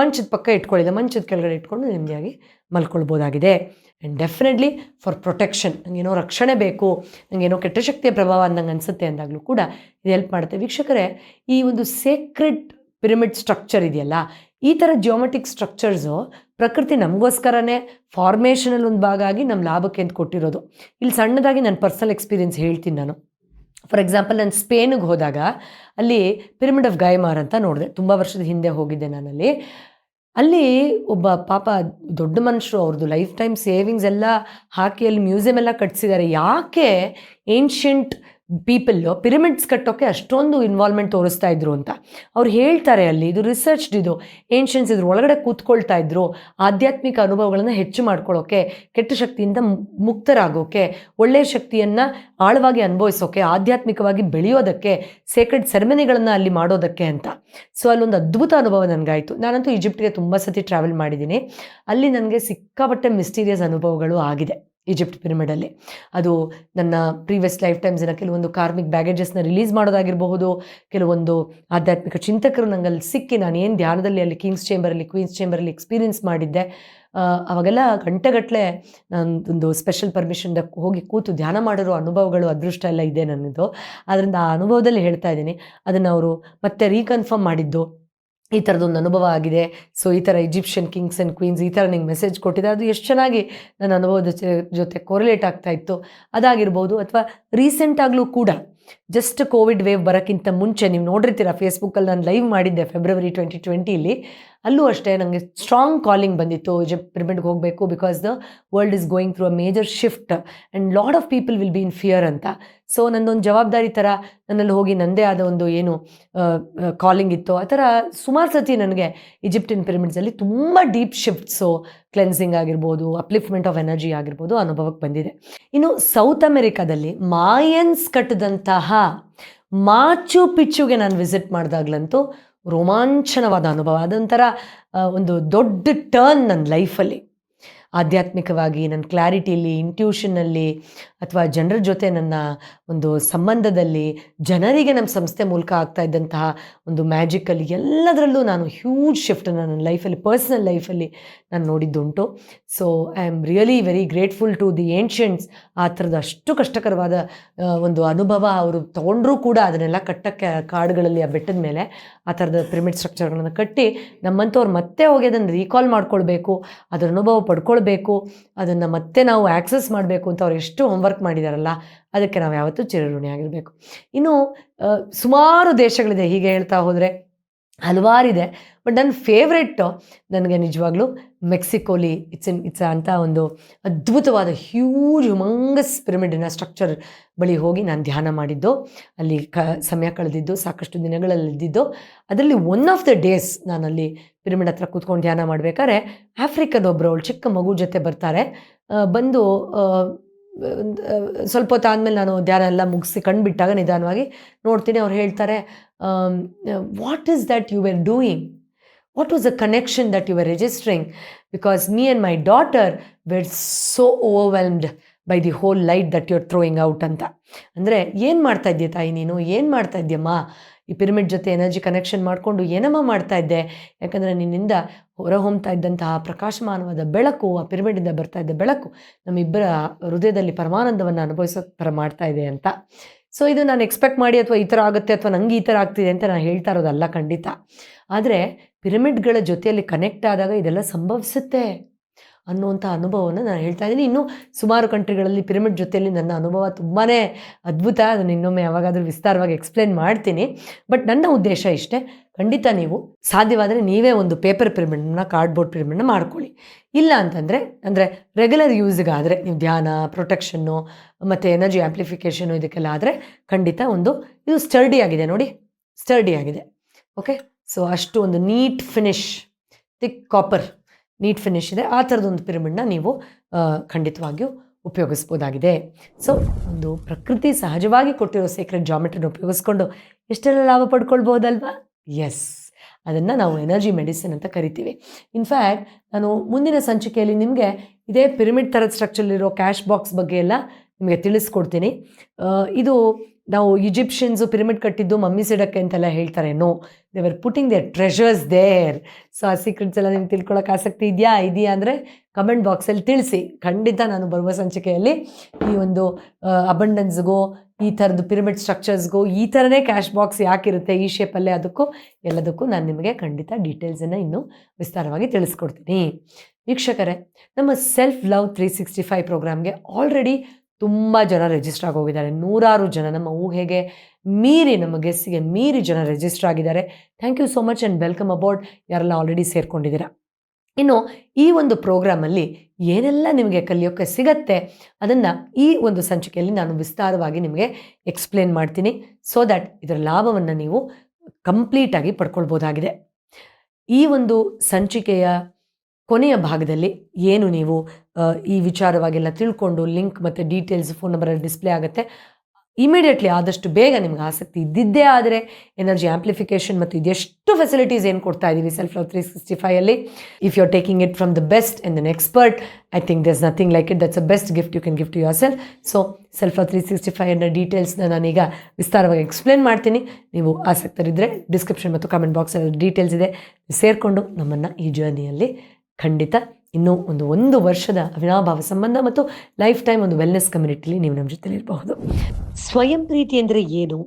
ಮಂಚದ ಪಕ್ಕ ಇಟ್ಕೊಳ್ಳಿದೆ, ಮಂಚದ ಕೆಳಗಡೆ ಇಟ್ಕೊಂಡು ನೆಮ್ಮದಿಯಾಗಿ ಮಲ್ಕೊಳ್ಬೋದಾಗಿದೆ. ಆ್ಯಂಡ್ ಡೆಫಿನೆಟ್ಲಿ ಫಾರ್ ಪ್ರೊಟೆಕ್ಷನ್ ನನಗೇನೋ ರಕ್ಷಣೆ ಬೇಕು ನನಗೇನೋ ಕೆಟ್ಟ ಶಕ್ತಿಯ ಪ್ರಭಾವ ಅಂದಂಗೆ ಅನಿಸುತ್ತೆ ಅಂದಾಗಲೂ ಕೂಡ ಇದು ಹೆಲ್ಪ್ ಮಾಡುತ್ತೆ. ವೀಕ್ಷಕರೇ, ಈ ಒಂದು ಸೇಕ್ರೆಡ್ ಪಿರಮಿಡ್ ಸ್ಟ್ರಕ್ಚರ್ ಇದೆಯಲ್ಲ ಈ ಥರ ಜಿಯೋಮೆಟಿಕ್ ಸ್ಟ್ರಕ್ಚರ್ಸು ಪ್ರಕೃತಿ ನಮಗೋಸ್ಕರನೇ ಫಾರ್ಮೇಷನಲ್ಲಿ ಒಂದು ಭಾಗ ಆಗಿ ನಮ್ಮ ಲಾಭಕ್ಕೆ ಅಂತ ಕೊಟ್ಟಿರೋದು. ಇಲ್ಲಿ ಸಣ್ಣದಾಗಿ ನನ್ನ ಪರ್ಸನಲ್ ಎಕ್ಸ್ಪೀರಿಯೆನ್ಸ್ ಹೇಳ್ತೀನಿ ನಾನು. ಫಾರ್ ಎಕ್ಸಾಂಪಲ್ ನಾನು ಸ್ಪೇನಿಗೆ ಹೋದಾಗ ಅಲ್ಲಿ ಪಿರಮಿಡ್ ಆಫ್ ಗಾಯಮಾರ್ ಅಂತ ನೋಡಿದೆ. ತುಂಬ ವರ್ಷದ ಹಿಂದೆ ಹೋಗಿದ್ದೆ ನಾನಲ್ಲಿ. ಅಲ್ಲಿ ಒಬ್ಬ ಪಾಪ ದೊಡ್ಡ ಮನುಷ್ಯರು ಅವ್ರದ್ದು ಲೈಫ್ ಟೈಮ್ ಸೇವಿಂಗ್ಸ್ ಎಲ್ಲ ಹಾಕಿ ಅಲ್ಲಿ ಮ್ಯೂಸಿಯಮ್ ಎಲ್ಲ ಕಟ್ಸಿದ್ದಾರೆ. ಯಾಕೆ ಏನ್ಷಿಯಂಟ್ ಪೀಪಲ್ಲು ಪಿರಮಿಡ್ಸ್ ಕಟ್ಟೋಕ್ಕೆ ಅಷ್ಟೊಂದು ಇನ್ವಾಲ್ವ್ಮೆಂಟ್ ತೋರಿಸ್ತಾ ಇದ್ರು ಅಂತ. ಅವ್ರು ಹೇಳ್ತಾರೆ ಅಲ್ಲಿ, ಇದು ರಿಸರ್ಚ್ಡ್ ಇದು ಏನ್ಷಿಯನ್ಸ್ ಇದ್ರ ಒಳಗಡೆ ಕೂತ್ಕೊಳ್ತಾ ಇದ್ರು, ಆಧ್ಯಾತ್ಮಿಕ ಅನುಭವಗಳನ್ನು ಹೆಚ್ಚು ಮಾಡ್ಕೊಳ್ಳೋಕೆ ಕೆಟ್ಟ ಶಕ್ತಿಯಿಂದ ಮುಕ್ತರಾಗೋಕೆ ಒಳ್ಳೆಯ ಶಕ್ತಿಯನ್ನು ಆಳವಾಗಿ ಅನುಭವಿಸೋಕೆ, ಆಧ್ಯಾತ್ಮಿಕವಾಗಿ ಬೆಳೆಯೋದಕ್ಕೆ ಸೇಕ್ರೆಡ್ ಸೆರೆಮನಿಗಳನ್ನು ಅಲ್ಲಿ ಮಾಡೋದಕ್ಕೆ ಅಂತ. ಸೊ ಅಲ್ಲೊಂದು ಅದ್ಭುತ ಅನುಭವ ನನಗಾಯಿತು. ನಾನಂತೂ ಈಜಿಪ್ಟ್ಗೆ ತುಂಬ ಸತಿ ಟ್ರಾವೆಲ್ ಮಾಡಿದ್ದೀನಿ. ಅಲ್ಲಿ ನನಗೆ ಸಿಕ್ಕಾಪಟ್ಟೆ ಮಿಸ್ಟೀರಿಯಸ್ ಅನುಭವಗಳು ಆಗಿದೆ. ಈಜಿಪ್ಟ್ ಪಿರಮಿಡಲ್ಲಿ. ಅದು ನನ್ನ ಪ್ರೀವಿಯಸ್ ಲೈಫ್ ಟೈಮ್ಸಿನ ಕೆಲವೊಂದು ಕಾರ್ಮಿಕ್ ಬ್ಯಾಗೇಜಸ್ನ ರಿಲೀಸ್ ಮಾಡೋದಾಗಿರಬಹುದು, ಕೆಲವೊಂದು ಆಧ್ಯಾತ್ಮಿಕ ಚಿಂತಕರು ನಂಗಲ್ಲಿ ಸಿಕ್ಕಿ ನಾನು ಏನು ಧ್ಯಾನದಲ್ಲಿ ಅಲ್ಲಿ ಕಿಂಗ್ಸ್ ಚೇಂಬರಲ್ಲಿ ಕ್ವೀನ್ಸ್ ಚೇಂಬರಲ್ಲಿ ಎಕ್ಸ್ಪೀರಿಯನ್ಸ್ ಮಾಡಿದ್ದೆ ಅವಾಗೆಲ್ಲ ಗಂಟೆಗಟ್ಟಲೆ ಒಂದು ಸ್ಪೆಷಲ್ ಪರ್ಮಿಷನ್ ಹೋಗಿ ಕೂತು ಧ್ಯಾನ ಮಾಡಿರೋ ಅನುಭವಗಳು, ಅದೃಷ್ಟ ಎಲ್ಲ ಇದೆ ನನ್ನದು. ಅದರಿಂದ ಆ ಅನುಭವದಲ್ಲಿ ಹೇಳ್ತಾ ಇದ್ದೀನಿ. ಅದನ್ನು ಅವರು ಮತ್ತೆ ರೀಕನ್ಫರ್ಮ್ ಮಾಡಿದ್ದು. ಈ ಥರದೊಂದು ಅನುಭವ ಆಗಿದೆ. ಸೊ ಈ ಥರ ಈಜಿಪ್ಷಿಯನ್ ಕಿಂಗ್ಸ್ ಆ್ಯಂಡ್ ಕ್ವೀನ್ಸ್ ಈ ಥರ ನಿಂಗೆ ಮೆಸೇಜ್ ಕೊಟ್ಟಿದೆ ಅದು ಎಷ್ಟು ಚೆನ್ನಾಗಿ ನನ್ನ ಅನುಭವದ ಜೊತೆ- ಕೋರಿಲೇಟ್ ಆಗ್ತಾ ಇತ್ತು. ಅದಾಗಿರ್ಬೋದು ಅಥವಾ ರೀಸೆಂಟಾಗಲೂ ಕೂಡ ಜಸ್ಟ್ ಕೋವಿಡ್ ವೇವ್ ಬರೋಕ್ಕಿಂತ ಮುಂಚೆ, ನೀವು ನೋಡಿರ್ತೀರ ಫೇಸ್ಬುಕ್ಕಲ್ಲಿ ನಾನು ಲೈವ್ ಮಾಡಿದ್ದೆ ಫೆಬ್ರವರಿ ಟ್ವೆಂಟಿ ಟ್ವೆಂಟಿಲಿ ಅಲ್ಲೂ ಅಷ್ಟೇ ನನಗೆ ಸ್ಟ್ರಾಂಗ್ ಕಾಲಿಂಗ್ ಬಂದಿತ್ತು. ಈಜಿಪ್ಟ್ ಪಿರಮಿಡ್ಗೆ ಹೋಗಬೇಕು because the world is going through a major shift and lot of people will be in fear ಅಂತ. ಸೊ ನನ್ನೊಂದು ಜವಾಬ್ದಾರಿ ಥರ ನನ್ನಲ್ಲಿ ಹೋಗಿ ನನ್ನದೇ ಆದ ಒಂದು ಏನು ಕಾಲಿಂಗ್ ಇತ್ತು. ಆ ಥರ ಸುಮಾರು ಸತಿ ನನಗೆ ಈಜಿಪ್ಟಿನ್ ಪಿರಮಿಡ್ಸಲ್ಲಿ ತುಂಬ ಡೀಪ್ ಶಿಫ್ಟ್ಸು ಕ್ಲೆನ್ಸಿಂಗ್ ಆಗಿರ್ಬೋದು ಅಪ್ಲಿಫ್ಟ್ಮೆಂಟ್ ಆಫ್ ಎನರ್ಜಿ ಆಗಿರ್ಬೋದು ಅನುಭವಕ್ಕೆ ಬಂದಿದೆ. ಇನ್ನು ಸೌತ್ ಅಮೆರಿಕಾದಲ್ಲಿ ಮಾಯನ್ಸ್ ಕಟ್ಟಿದಂತಹ ಮಾಚು ಪಿಚ್ಚುಗೆ ನಾನು ವಿಸಿಟ್ ಮಾಡಿದಾಗ್ಲಂತೂ ರೋಮಾಂಚನವಾದ ಅನುಭವ. ಅದೊಂಥರ ಒಂದು ದೊಡ್ಡ ಟರ್ನ್ ನನ್ನ ಲೈಫಲ್ಲಿ ಆಧ್ಯಾತ್ಮಿಕವಾಗಿ ನನ್ನ ಕ್ಲಾರಿಟಿಯಲ್ಲಿ ಇಂಟ್ಯೂಷನ್ನಲ್ಲಿ ಅಥವಾ ಜನರ ಜೊತೆ ನನ್ನ ಒಂದು ಸಂಬಂಧದಲ್ಲಿ ಜನರಿಗೆ ನಮ್ಮ ಸಂಸ್ಥೆ ಮೂಲಕ ಆಗ್ತಾ ಇದ್ದಂತಹ ಒಂದು ಮ್ಯಾಜಿಕಲ್ಲಿ ಎಲ್ಲದರಲ್ಲೂ ನಾನು ಹ್ಯೂಜ್ ಶಿಫ್ಟನ್ನು ನನ್ನ ಲೈಫಲ್ಲಿ ಪರ್ಸ್ನಲ್ ಲೈಫಲ್ಲಿ ನಾನು ನೋಡಿದ್ದುಂಟು. So I am really very grateful to the ancients ಆ ಥರದ ಅಷ್ಟು ಕಷ್ಟಕರವಾದ ಒಂದು ಅನುಭವ ಅವರು ತೊಗೊಂಡ್ರೂ ಕೂಡ ಅದನ್ನೆಲ್ಲ ಕಟ್ಟಕ್ಕೆ ಕಾಡುಗಳಲ್ಲಿ ಆ ಬೆಟ್ಟದ ಮೇಲೆ ಆ ಥರದ ಪಿರಮಿಡ್ ಸ್ಟ್ರಕ್ಚರ್ಗಳನ್ನು ಕಟ್ಟಿ ನಮ್ಮಂಥವ್ರು ಮತ್ತೆ ಹೋಗಿ ಅದನ್ನು ರೀಕಾಲ್ ಮಾಡ್ಕೊಳ್ಬೇಕು. ಅದರ ಅನುಭವ ಪಡ್ಕೊಳ್ಬೇಕು. ಅದನ್ನು ಮತ್ತೆ ನಾವು ಆ್ಯಕ್ಸಸ್ ಮಾಡಬೇಕು ಅಂತ ಅವ್ರು ಎಷ್ಟು ಹೋಮ್ವರ್ಕ್ ಮಾಡಿದಾರಲ್ಲ, ಅದಕ್ಕೆ ನಾವು ಯಾವತ್ತೂ ಚಿರಋಣಿಯಾಗಿರಬೇಕು. ಇನ್ನು ಸುಮಾರು ದೇಶಗಳಿದೆ ಹೀಗೆ ಹೇಳ್ತಾ ಹೋದರೆ ಹಲವಾರಿದೆ. ಬಟ್ ನನ್ನ ಫೇವ್ರೆಟ್ಟು ನನಗೆ ನಿಜವಾಗ್ಲೂ ಮೆಕ್ಸಿಕೋಲಿ ಇಟ್ಸ್ ಇನ್ ಇಟ್ಸ್ ಅಂತ ಒಂದು ಅದ್ಭುತವಾದ ಹ್ಯೂಜ್ ಹುಮಂಗಸ್ ಪಿರಮಿಡಿನ ಸ್ಟ್ರಕ್ಚರ್ ಬಳಿ ಹೋಗಿ ನಾನು ಧ್ಯಾನ ಮಾಡಿದ್ದು. ಅಲ್ಲಿ ಕ, ಸಮಯ ಕಳೆದಿದ್ದು, ಸಾಕಷ್ಟು ದಿನಗಳಲ್ಲಿ ಇದ್ದಿದ್ದು ಅದರಲ್ಲಿ ಒನ್ ಆಫ್ ದ ಡೇಸ್ ನಾನು ಅಲ್ಲಿ ಪಿರಮಿಡ್ ಹತ್ರ ಕೂತ್ಕೊಂಡು ಧ್ಯಾನ ಮಾಡಬೇಕಾದ್ರೆ ಆಫ್ರಿಕನ್ ಒಬ್ಬರು ಅವಳು ಚಿಕ್ಕ ಮಗು ಜೊತೆ ಬರ್ತಾರೆ. ಬಂದು ಸ್ವಲ್ಪ ಹೊತ್ತು ಆದಮೇಲೆ ನಾನು ಧ್ಯಾನ ಎಲ್ಲ ಮುಗಿಸಿ ಕಂಡುಬಿಟ್ಟಾಗ ನಿಧಾನವಾಗಿ ನೋಡ್ತೀನಿ. ಅವ್ರು ಹೇಳ್ತಾರೆ what is that you were doing what was the connection that you were registering because me and my daughter were so overwhelmed by the whole light that you're throwing out ಅಂತ. ಅಂದರೆ ಏನು ಮಾಡ್ತಾ ಇದ್ದೀಯ ತಾಯಿ ನೀನು? ಏನು ಮಾಡ್ತಾ ಇದ್ದೀಯಮ್ಮ ಈ ಪಿರಮಿಡ್ ಜೊತೆ ಎನರ್ಜಿ ಕನೆಕ್ಷನ್ ಮಾಡಿಕೊಂಡು ಏನಮ್ಮ ಮಾಡ್ತಾ ಇದ್ದೆ? ಯಾಕಂದರೆ ನಿನ್ನಿಂದ ಹೊರಹೊಮ್ತಾ ಇದ್ದಂತಹ ಪ್ರಕಾಶಮಾನವಾದ ಬೆಳಕು, ಆ ಪಿರಮಿಡಿಂದ ಬರ್ತಾ ಇದ್ದ ಬೆಳಕು ನಮ್ಮಿಬ್ಬರ ಹೃದಯದಲ್ಲಿ ಪರಮಾನಂದವನ್ನು ಅನುಭವಿಸೋ ಥರ ಮಾಡ್ತಾ ಇದೆ ಅಂತ. ಸೊ ಇದು ನಾನು ಎಕ್ಸ್ಪೆಕ್ಟ್ ಮಾಡಿ ಅಥವಾ ಈ ಥರ ಆಗುತ್ತೆ ಅಥವಾ ನಂಗೆ ಈ ಥರ ಆಗ್ತಿದೆ ಅಂತ ನಾನು ಹೇಳ್ತಾ ಇರೋದಲ್ಲ ಖಂಡಿತ. ಆದರೆ ಪಿರಮಿಡ್ಗಳ ಜೊತೆಯಲ್ಲಿ ಕನೆಕ್ಟ್ ಆದಾಗ ಇದೆಲ್ಲ ಸಂಭವಿಸುತ್ತೆ. ಅನ್ನುವಂಥ ಅನುಭವವನ್ನು ನಾನು ಹೇಳ್ತಾ ಇದ್ದೀನಿ. ಇನ್ನೂ ಸುಮಾರು ಕಂಟ್ರಿಗಳಲ್ಲಿ ಪಿರಮಿಡ್ ಜೊತೆಯಲ್ಲಿ ನನ್ನ ಅನುಭವ ತುಂಬಾ ಅದ್ಭುತ. ಅದನ್ನು ಇನ್ನೊಮ್ಮೆ ಯಾವಾಗಾದರೂ ವಿಸ್ತಾರವಾಗಿ ಎಕ್ಸ್ಪ್ಲೇನ್ ಮಾಡ್ತೀನಿ. ಬಟ್ ನನ್ನ ಉದ್ದೇಶ ಇಷ್ಟೇ, ಖಂಡಿತ ನೀವು ಸಾಧ್ಯವಾದರೆ ನೀವೇ ಒಂದು ಪೇಪರ್ ಪಿರಮಿಡ್ನ ಕಾರ್ಡ್ಬೋರ್ಡ್ ಪಿರಮಿಡ್ನ ಮಾಡ್ಕೊಳ್ಳಿ. ಇಲ್ಲ ಅಂತಂದರೆ, ಅಂದರೆ ರೆಗ್ಯುಲರ್ ಯೂಸ್ಗಾದರೆ ನೀವು ಧ್ಯಾನ ಪ್ರೊಟೆಕ್ಷನ್ನು ಮತ್ತು ಎನರ್ಜಿ ಆ್ಯಂಪ್ಲಿಫಿಕೇಷನು ಇದಕ್ಕೆಲ್ಲ ಆದರೆ ಖಂಡಿತ ಒಂದು, ಇದು ಸ್ಟರ್ಡಿ ಆಗಿದೆ ನೋಡಿ. ಸ್ಟರ್ಡಿ ಆಗಿದೆ. ಓಕೆ ಸೊ ಅಷ್ಟು ಒಂದು neat finish thick copper neat finish ಇದೆ. ಆ ಥರದೊಂದು ಪಿರಮಿಡ್ನ ನೀವು ಖಂಡಿತವಾಗಿಯೂ ಉಪಯೋಗಿಸ್ಬೋದಾಗಿದೆ. ಸೊ ಒಂದು ಪ್ರಕೃತಿ ಸಹಜವಾಗಿ ಕೊಟ್ಟಿರೋ ಸೀಕ್ರೆಟ್ ಜಾಮೆಟ್ರಿನ ಉಪಯೋಗಿಸ್ಕೊಂಡು ಎಷ್ಟೆಲ್ಲ ಲಾಭ ಪಡ್ಕೊಳ್ಬೋದಲ್ವಾ? ಎಸ್ ಅದನ್ನು ನಾವು ಎನರ್ಜಿ ಮೆಡಿಸಿನ್ ಅಂತ ಕರಿತೀವಿ. ಇನ್ಫ್ಯಾಕ್ಟ್ ನಾನು ಮುಂದಿನ ಸಂಚಿಕೆಯಲ್ಲಿ ನಿಮಗೆ ಇದೇ ಪಿರಮಿಡ್ ಥರದ ಸ್ಟ್ರಕ್ಚರ್ಲಿರೋ ಕ್ಯಾಶ್ ಬಾಕ್ಸ್ ಬಗ್ಗೆ ಎಲ್ಲ ನಿಮಗೆ ತಿಳಿಸ್ಕೊಡ್ತೀನಿ. ಇದು ನಾವು ಈಜಿಪ್ಷಿಯನ್ಸು ಪಿರಮಿಡ್ ಕಟ್ಟಿದ್ದು ಮಮ್ಮಿ ಸಿಡಕ್ಕೆ ಅಂತೆಲ್ಲ ಹೇಳ್ತಾರೆ no they were putting their treasures there so ಆ ಸೀಕ್ರೆಟ್ಸ್ ಎಲ್ಲ ನಿಮ್ಗೆ ತಿಳ್ಕೊಳಕ್ಕೆ ಆಸಕ್ತಿ ಇದೆಯಾ? ಇದೆಯಾ ಅಂದರೆ ಕಮೆಂಟ್ ಬಾಕ್ಸಲ್ಲಿ ತಿಳಿಸಿ. ಖಂಡಿತ ನಾನು ಬರುವ ಸಂಚಿಕೆಯಲ್ಲಿ ಈ ಒಂದು ಅಬಂಡೆನ್ಸ್ಗೂ ಈ ಥರದ್ದು ಪಿರಮಿಡ್ ಸ್ಟ್ರಕ್ಚರ್ಸ್ಗೂ ಈ ಥರನೇ ಕ್ಯಾಶ್ ಬಾಕ್ಸ್ ಯಾಕಿರುತ್ತೆ, ಈ ಶೇಪಲ್ಲೇ ಅದಕ್ಕೂ, ಎಲ್ಲದಕ್ಕೂ ನಾನು ನಿಮಗೆ ಖಂಡಿತ ಡೀಟೇಲ್ಸನ್ನು ಇನ್ನೂ ವಿಸ್ತಾರವಾಗಿ ತಿಳಿಸ್ಕೊಡ್ತೀನಿ. ವೀಕ್ಷಕರೇ, ನಮ್ಮ self love three sixty five ಪ್ರೋಗ್ರಾಮ್ಗೆ already ತುಂಬ ಜನ ರಿಜಿಸ್ಟರ್ ಆಗೋಗಿದ್ದಾರೆ. ನೂರಾರು ಜನ ನಮ್ಮ ಊಹೆಗೆ ಮೀರಿ ನಮ್ಮ ಗೆಸ್ಸಿಗೆ ಮೀರಿ ಜನ ರಿಜಿಸ್ಟರ್ ಆಗಿದ್ದಾರೆ. Thank you so much and welcome about ಯಾರೆಲ್ಲ ಆಲ್ರೆಡಿ ಸೇರ್ಕೊಂಡಿದ್ದೀರಾ? ಇನ್ನು ಈ ಒಂದು ಪ್ರೋಗ್ರಾಮಲ್ಲಿ ಏನೆಲ್ಲ ನಿಮಗೆ ಕಲಿಯೋಕ್ಕೆ ಸಿಗತ್ತೆ ಅದನ್ನು ಈ ಒಂದು ಸಂಚಿಕೆಯಲ್ಲಿ ನಾನು ವಿಸ್ತಾರವಾಗಿ ನಿಮಗೆ ಎಕ್ಸ್ಪ್ಲೇನ್ ಮಾಡ್ತೀನಿ. ಸೊ ದ್ಯಾಟ್ ಇದರ ಲಾಭವನ್ನು ನೀವು ಕಂಪ್ಲೀಟಾಗಿ ಪಡ್ಕೊಳ್ಬೋದಾಗಿದೆ. ಈ ಒಂದು ಸಂಚಿಕೆಯ ಕೊನೆಯ ಭಾಗದಲ್ಲಿ ಏನು ನೀವು ಈ ವಿಚಾರವಾಗೆಲ್ಲ ತಿಳ್ಕೊಂಡು ಲಿಂಕ್ ಮತ್ತು ಡೀಟೇಲ್ಸ್ ಫೋನ್ ನಂಬರಲ್ಲಿ ಡಿಸ್ಪ್ಲೇ ಆಗುತ್ತೆ. ಇಮಿಡಿಯೇಟ್ಲಿ ಆದಷ್ಟು ಬೇಗ ನಿಮ್ಗೆ ಆಸಕ್ತಿ ಇದ್ದಿದ್ದೇ ಆದರೆ ಎನರ್ಜಿ ಆಂಪ್ಲಿಫಿಕೇಶನ್ ಮತ್ತು ಇದೆಷ್ಟು ಫೆಸಿಲಿಟೀಸ್ ಏನು ಕೊಡ್ತಾ ಇದ್ದೀವಿ self love three sixty ಫೈಯಲ್ಲಿ if you are taking it from the best in then expert I think there's nothing like it that's a best gift you can gift yourself so self love three sixty five ಅನ್ನೋ ಡೀಟೇಲ್ಸ್ನ ನಾನೀಗ ವಿಸ್ತಾರವಾಗಿ ಎಕ್ಸ್ಪ್ಲೇನ್ ಮಾಡ್ತೀನಿ. ನೀವು ಆಸಕ್ತರಿದ್ದರೆ ಡಿಸ್ಕ್ರಿಪ್ಷನ್ ಮತ್ತು ಕಾಮೆಂಟ್ ಬಾಕ್ಸಲ್ಲಿ ಡೀಟೇಲ್ಸ್ ಇದೆ. ಸೇರಿಕೊಂಡು ನಮ್ಮನ್ನು ಈ ಜರ್ನಿಯಲ್ಲಿ ಖಂಡಿತ. ಇನ್ನೂ ಒಂದು ಒಂದು ವರ್ಷದ ಅವಿನಾಭಾವ ಸಂಬಂಧ ಮತ್ತು ಲೈಫ್ ಟೈಮ್ ಒಂದು ವೆಲ್ನೆಸ್ ಕಮ್ಯುನಿಟಿಲಿ ನೀವು ನಮ್ಮ ಜೊತೆ ಇರಬಹುದು. ಸ್ವಯಂ ಪ್ರೀತಿ ಅಂದರೆ ಏನು?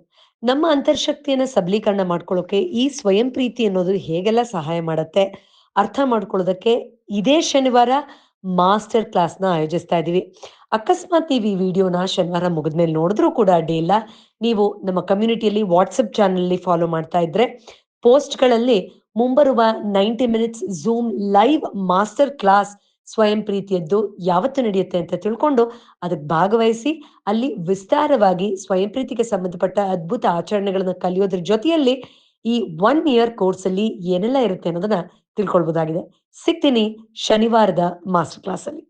ನಮ್ಮ ಅಂತರ್ಶಕ್ತಿಯನ್ನು ಸಬಲೀಕರಣ ಮಾಡ್ಕೊಳ್ಳೋಕೆ ಈ ಸ್ವಯಂ ಪ್ರೀತಿ ಅನ್ನೋದು ಹೇಗೆಲ್ಲ ಸಹಾಯ ಮಾಡುತ್ತೆ? ಅರ್ಥ ಮಾಡ್ಕೊಳ್ಳೋದಕ್ಕೆ ಇದೇ ಶನಿವಾರ ಮಾಸ್ಟರ್ ಕ್ಲಾಸ್ನ ಆಯೋಜಿಸ್ತಾ ಇದ್ದೀವಿ ಅಕಸ್ಮಾತ್ ನೀವು ಈ ವಿಡಿಯೋನ ಶನಿವಾರ ಮುಗಿದ್ಮೇಲೆ ನೋಡಿದ್ರೂ ಕೂಡ ಅಡ್ಡಿ ಇಲ್ಲ. ನೀವು ನಮ್ಮ ಕಮ್ಯುನಿಟಿಯಲ್ಲಿ ವಾಟ್ಸಪ್ ಚಾನಲ್ ಫಾಲೋ ಮಾಡ್ತಾ ಇದ್ರೆ ಪೋಸ್ಟ್ಗಳಲ್ಲಿ ಮುಂಬರುವ ninety minutes Zoom live master class ಸ್ವಯಂ ಪ್ರೀತಿಯದ್ದು ಯಾವತ್ತು ನಡೆಯುತ್ತೆ ಅಂತ ತಿಳ್ಕೊಂಡು ಅದಕ್ಕೆ ಭಾಗವಹಿಸಿ, ಅಲ್ಲಿ ವಿಸ್ತಾರವಾಗಿ ಸ್ವಯಂ ಪ್ರೀತಿಗೆ ಸಂಬಂಧಪಟ್ಟ ಅದ್ಭುತ ಆಚರಣೆಗಳನ್ನು ಕಲಿಯೋದ್ರ ಜೊತೆಯಲ್ಲಿ ಈ ಒನ್ ಇಯರ್ ಕೋರ್ಸ್ ಅಲ್ಲಿ ಏನೆಲ್ಲ ಇರುತ್ತೆ ಅನ್ನೋದನ್ನ ತಿಳ್ಕೊಳ್ಬಹುದಾಗಿದೆ ಸಿಗ್ತೀನಿ ಶನಿವಾರದ ಮಾಸ್ಟರ್ ಕ್ಲಾಸ್ ಅಲ್ಲಿ.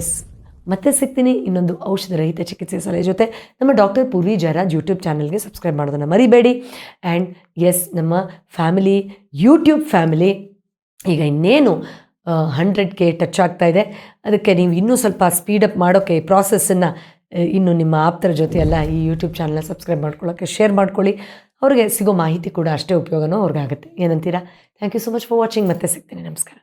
ಎಸ್ ಮತ್ತೆ ಸಿಗ್ತೀನಿ. ಇನ್ನೊಂದು ಔಷಧ ರಹಿತ ಚಿಕಿತ್ಸೆ ಸಲಹೆ ಜೊತೆ ನಮ್ಮ ಡಾಕ್ಟರ್ ಪೂರ್ವಿ ಜಯರಾಜ್ ಯೂಟ್ಯೂಬ್ ಚಾನಲ್ಗೆ ಸಬ್ಸ್ಕ್ರೈಬ್ ಮಾಡೋದನ್ನು ಮರಿಬೇಡಿ. ಆ್ಯಂಡ್ ಎಸ್ ನಮ್ಮ ಫ್ಯಾಮಿಲಿ, ಯೂಟ್ಯೂಬ್ ಫ್ಯಾಮಿಲಿ, ಈಗ ಇನ್ನೇನು ಹಂಡ್ರೆಡ್ ಕೆ ಟಚ್ ಆಗ್ತಾ ಇದೆ. ಅದಕ್ಕೆ ನೀವು ಇನ್ನೂ ಸ್ವಲ್ಪ ಸ್ಪೀಡಪ್ ಮಾಡೋಕ್ಕೆ ಪ್ರಾಸೆಸ್ಸನ್ನು ಇನ್ನು ನಿಮ್ಮ ಆಪ್ತರ ಜೊತೆ ಎಲ್ಲ ಈ ಯೂಟ್ಯೂಬ್ ಚಾನಲ್ನ ಸಬ್ಸ್ಕ್ರೈಬ್ ಮಾಡ್ಕೊಳ್ಳೋಕ್ಕೆ ಶೇರ್ ಮಾಡ್ಕೊಳ್ಳಿ. ಅವ್ರಿಗೆ ಸಿಗೋ ಮಾಹಿತಿ ಕೂಡ ಅಷ್ಟೇ ಉಪಯೋಗನೂ ಅವ್ರಿಗಾಗುತ್ತೆ. ಏನಂತೀರಾ? Thank you so much for watching ಮತ್ತೆ ಸಿಗ್ತೀನಿ. ನಮಸ್ಕಾರ.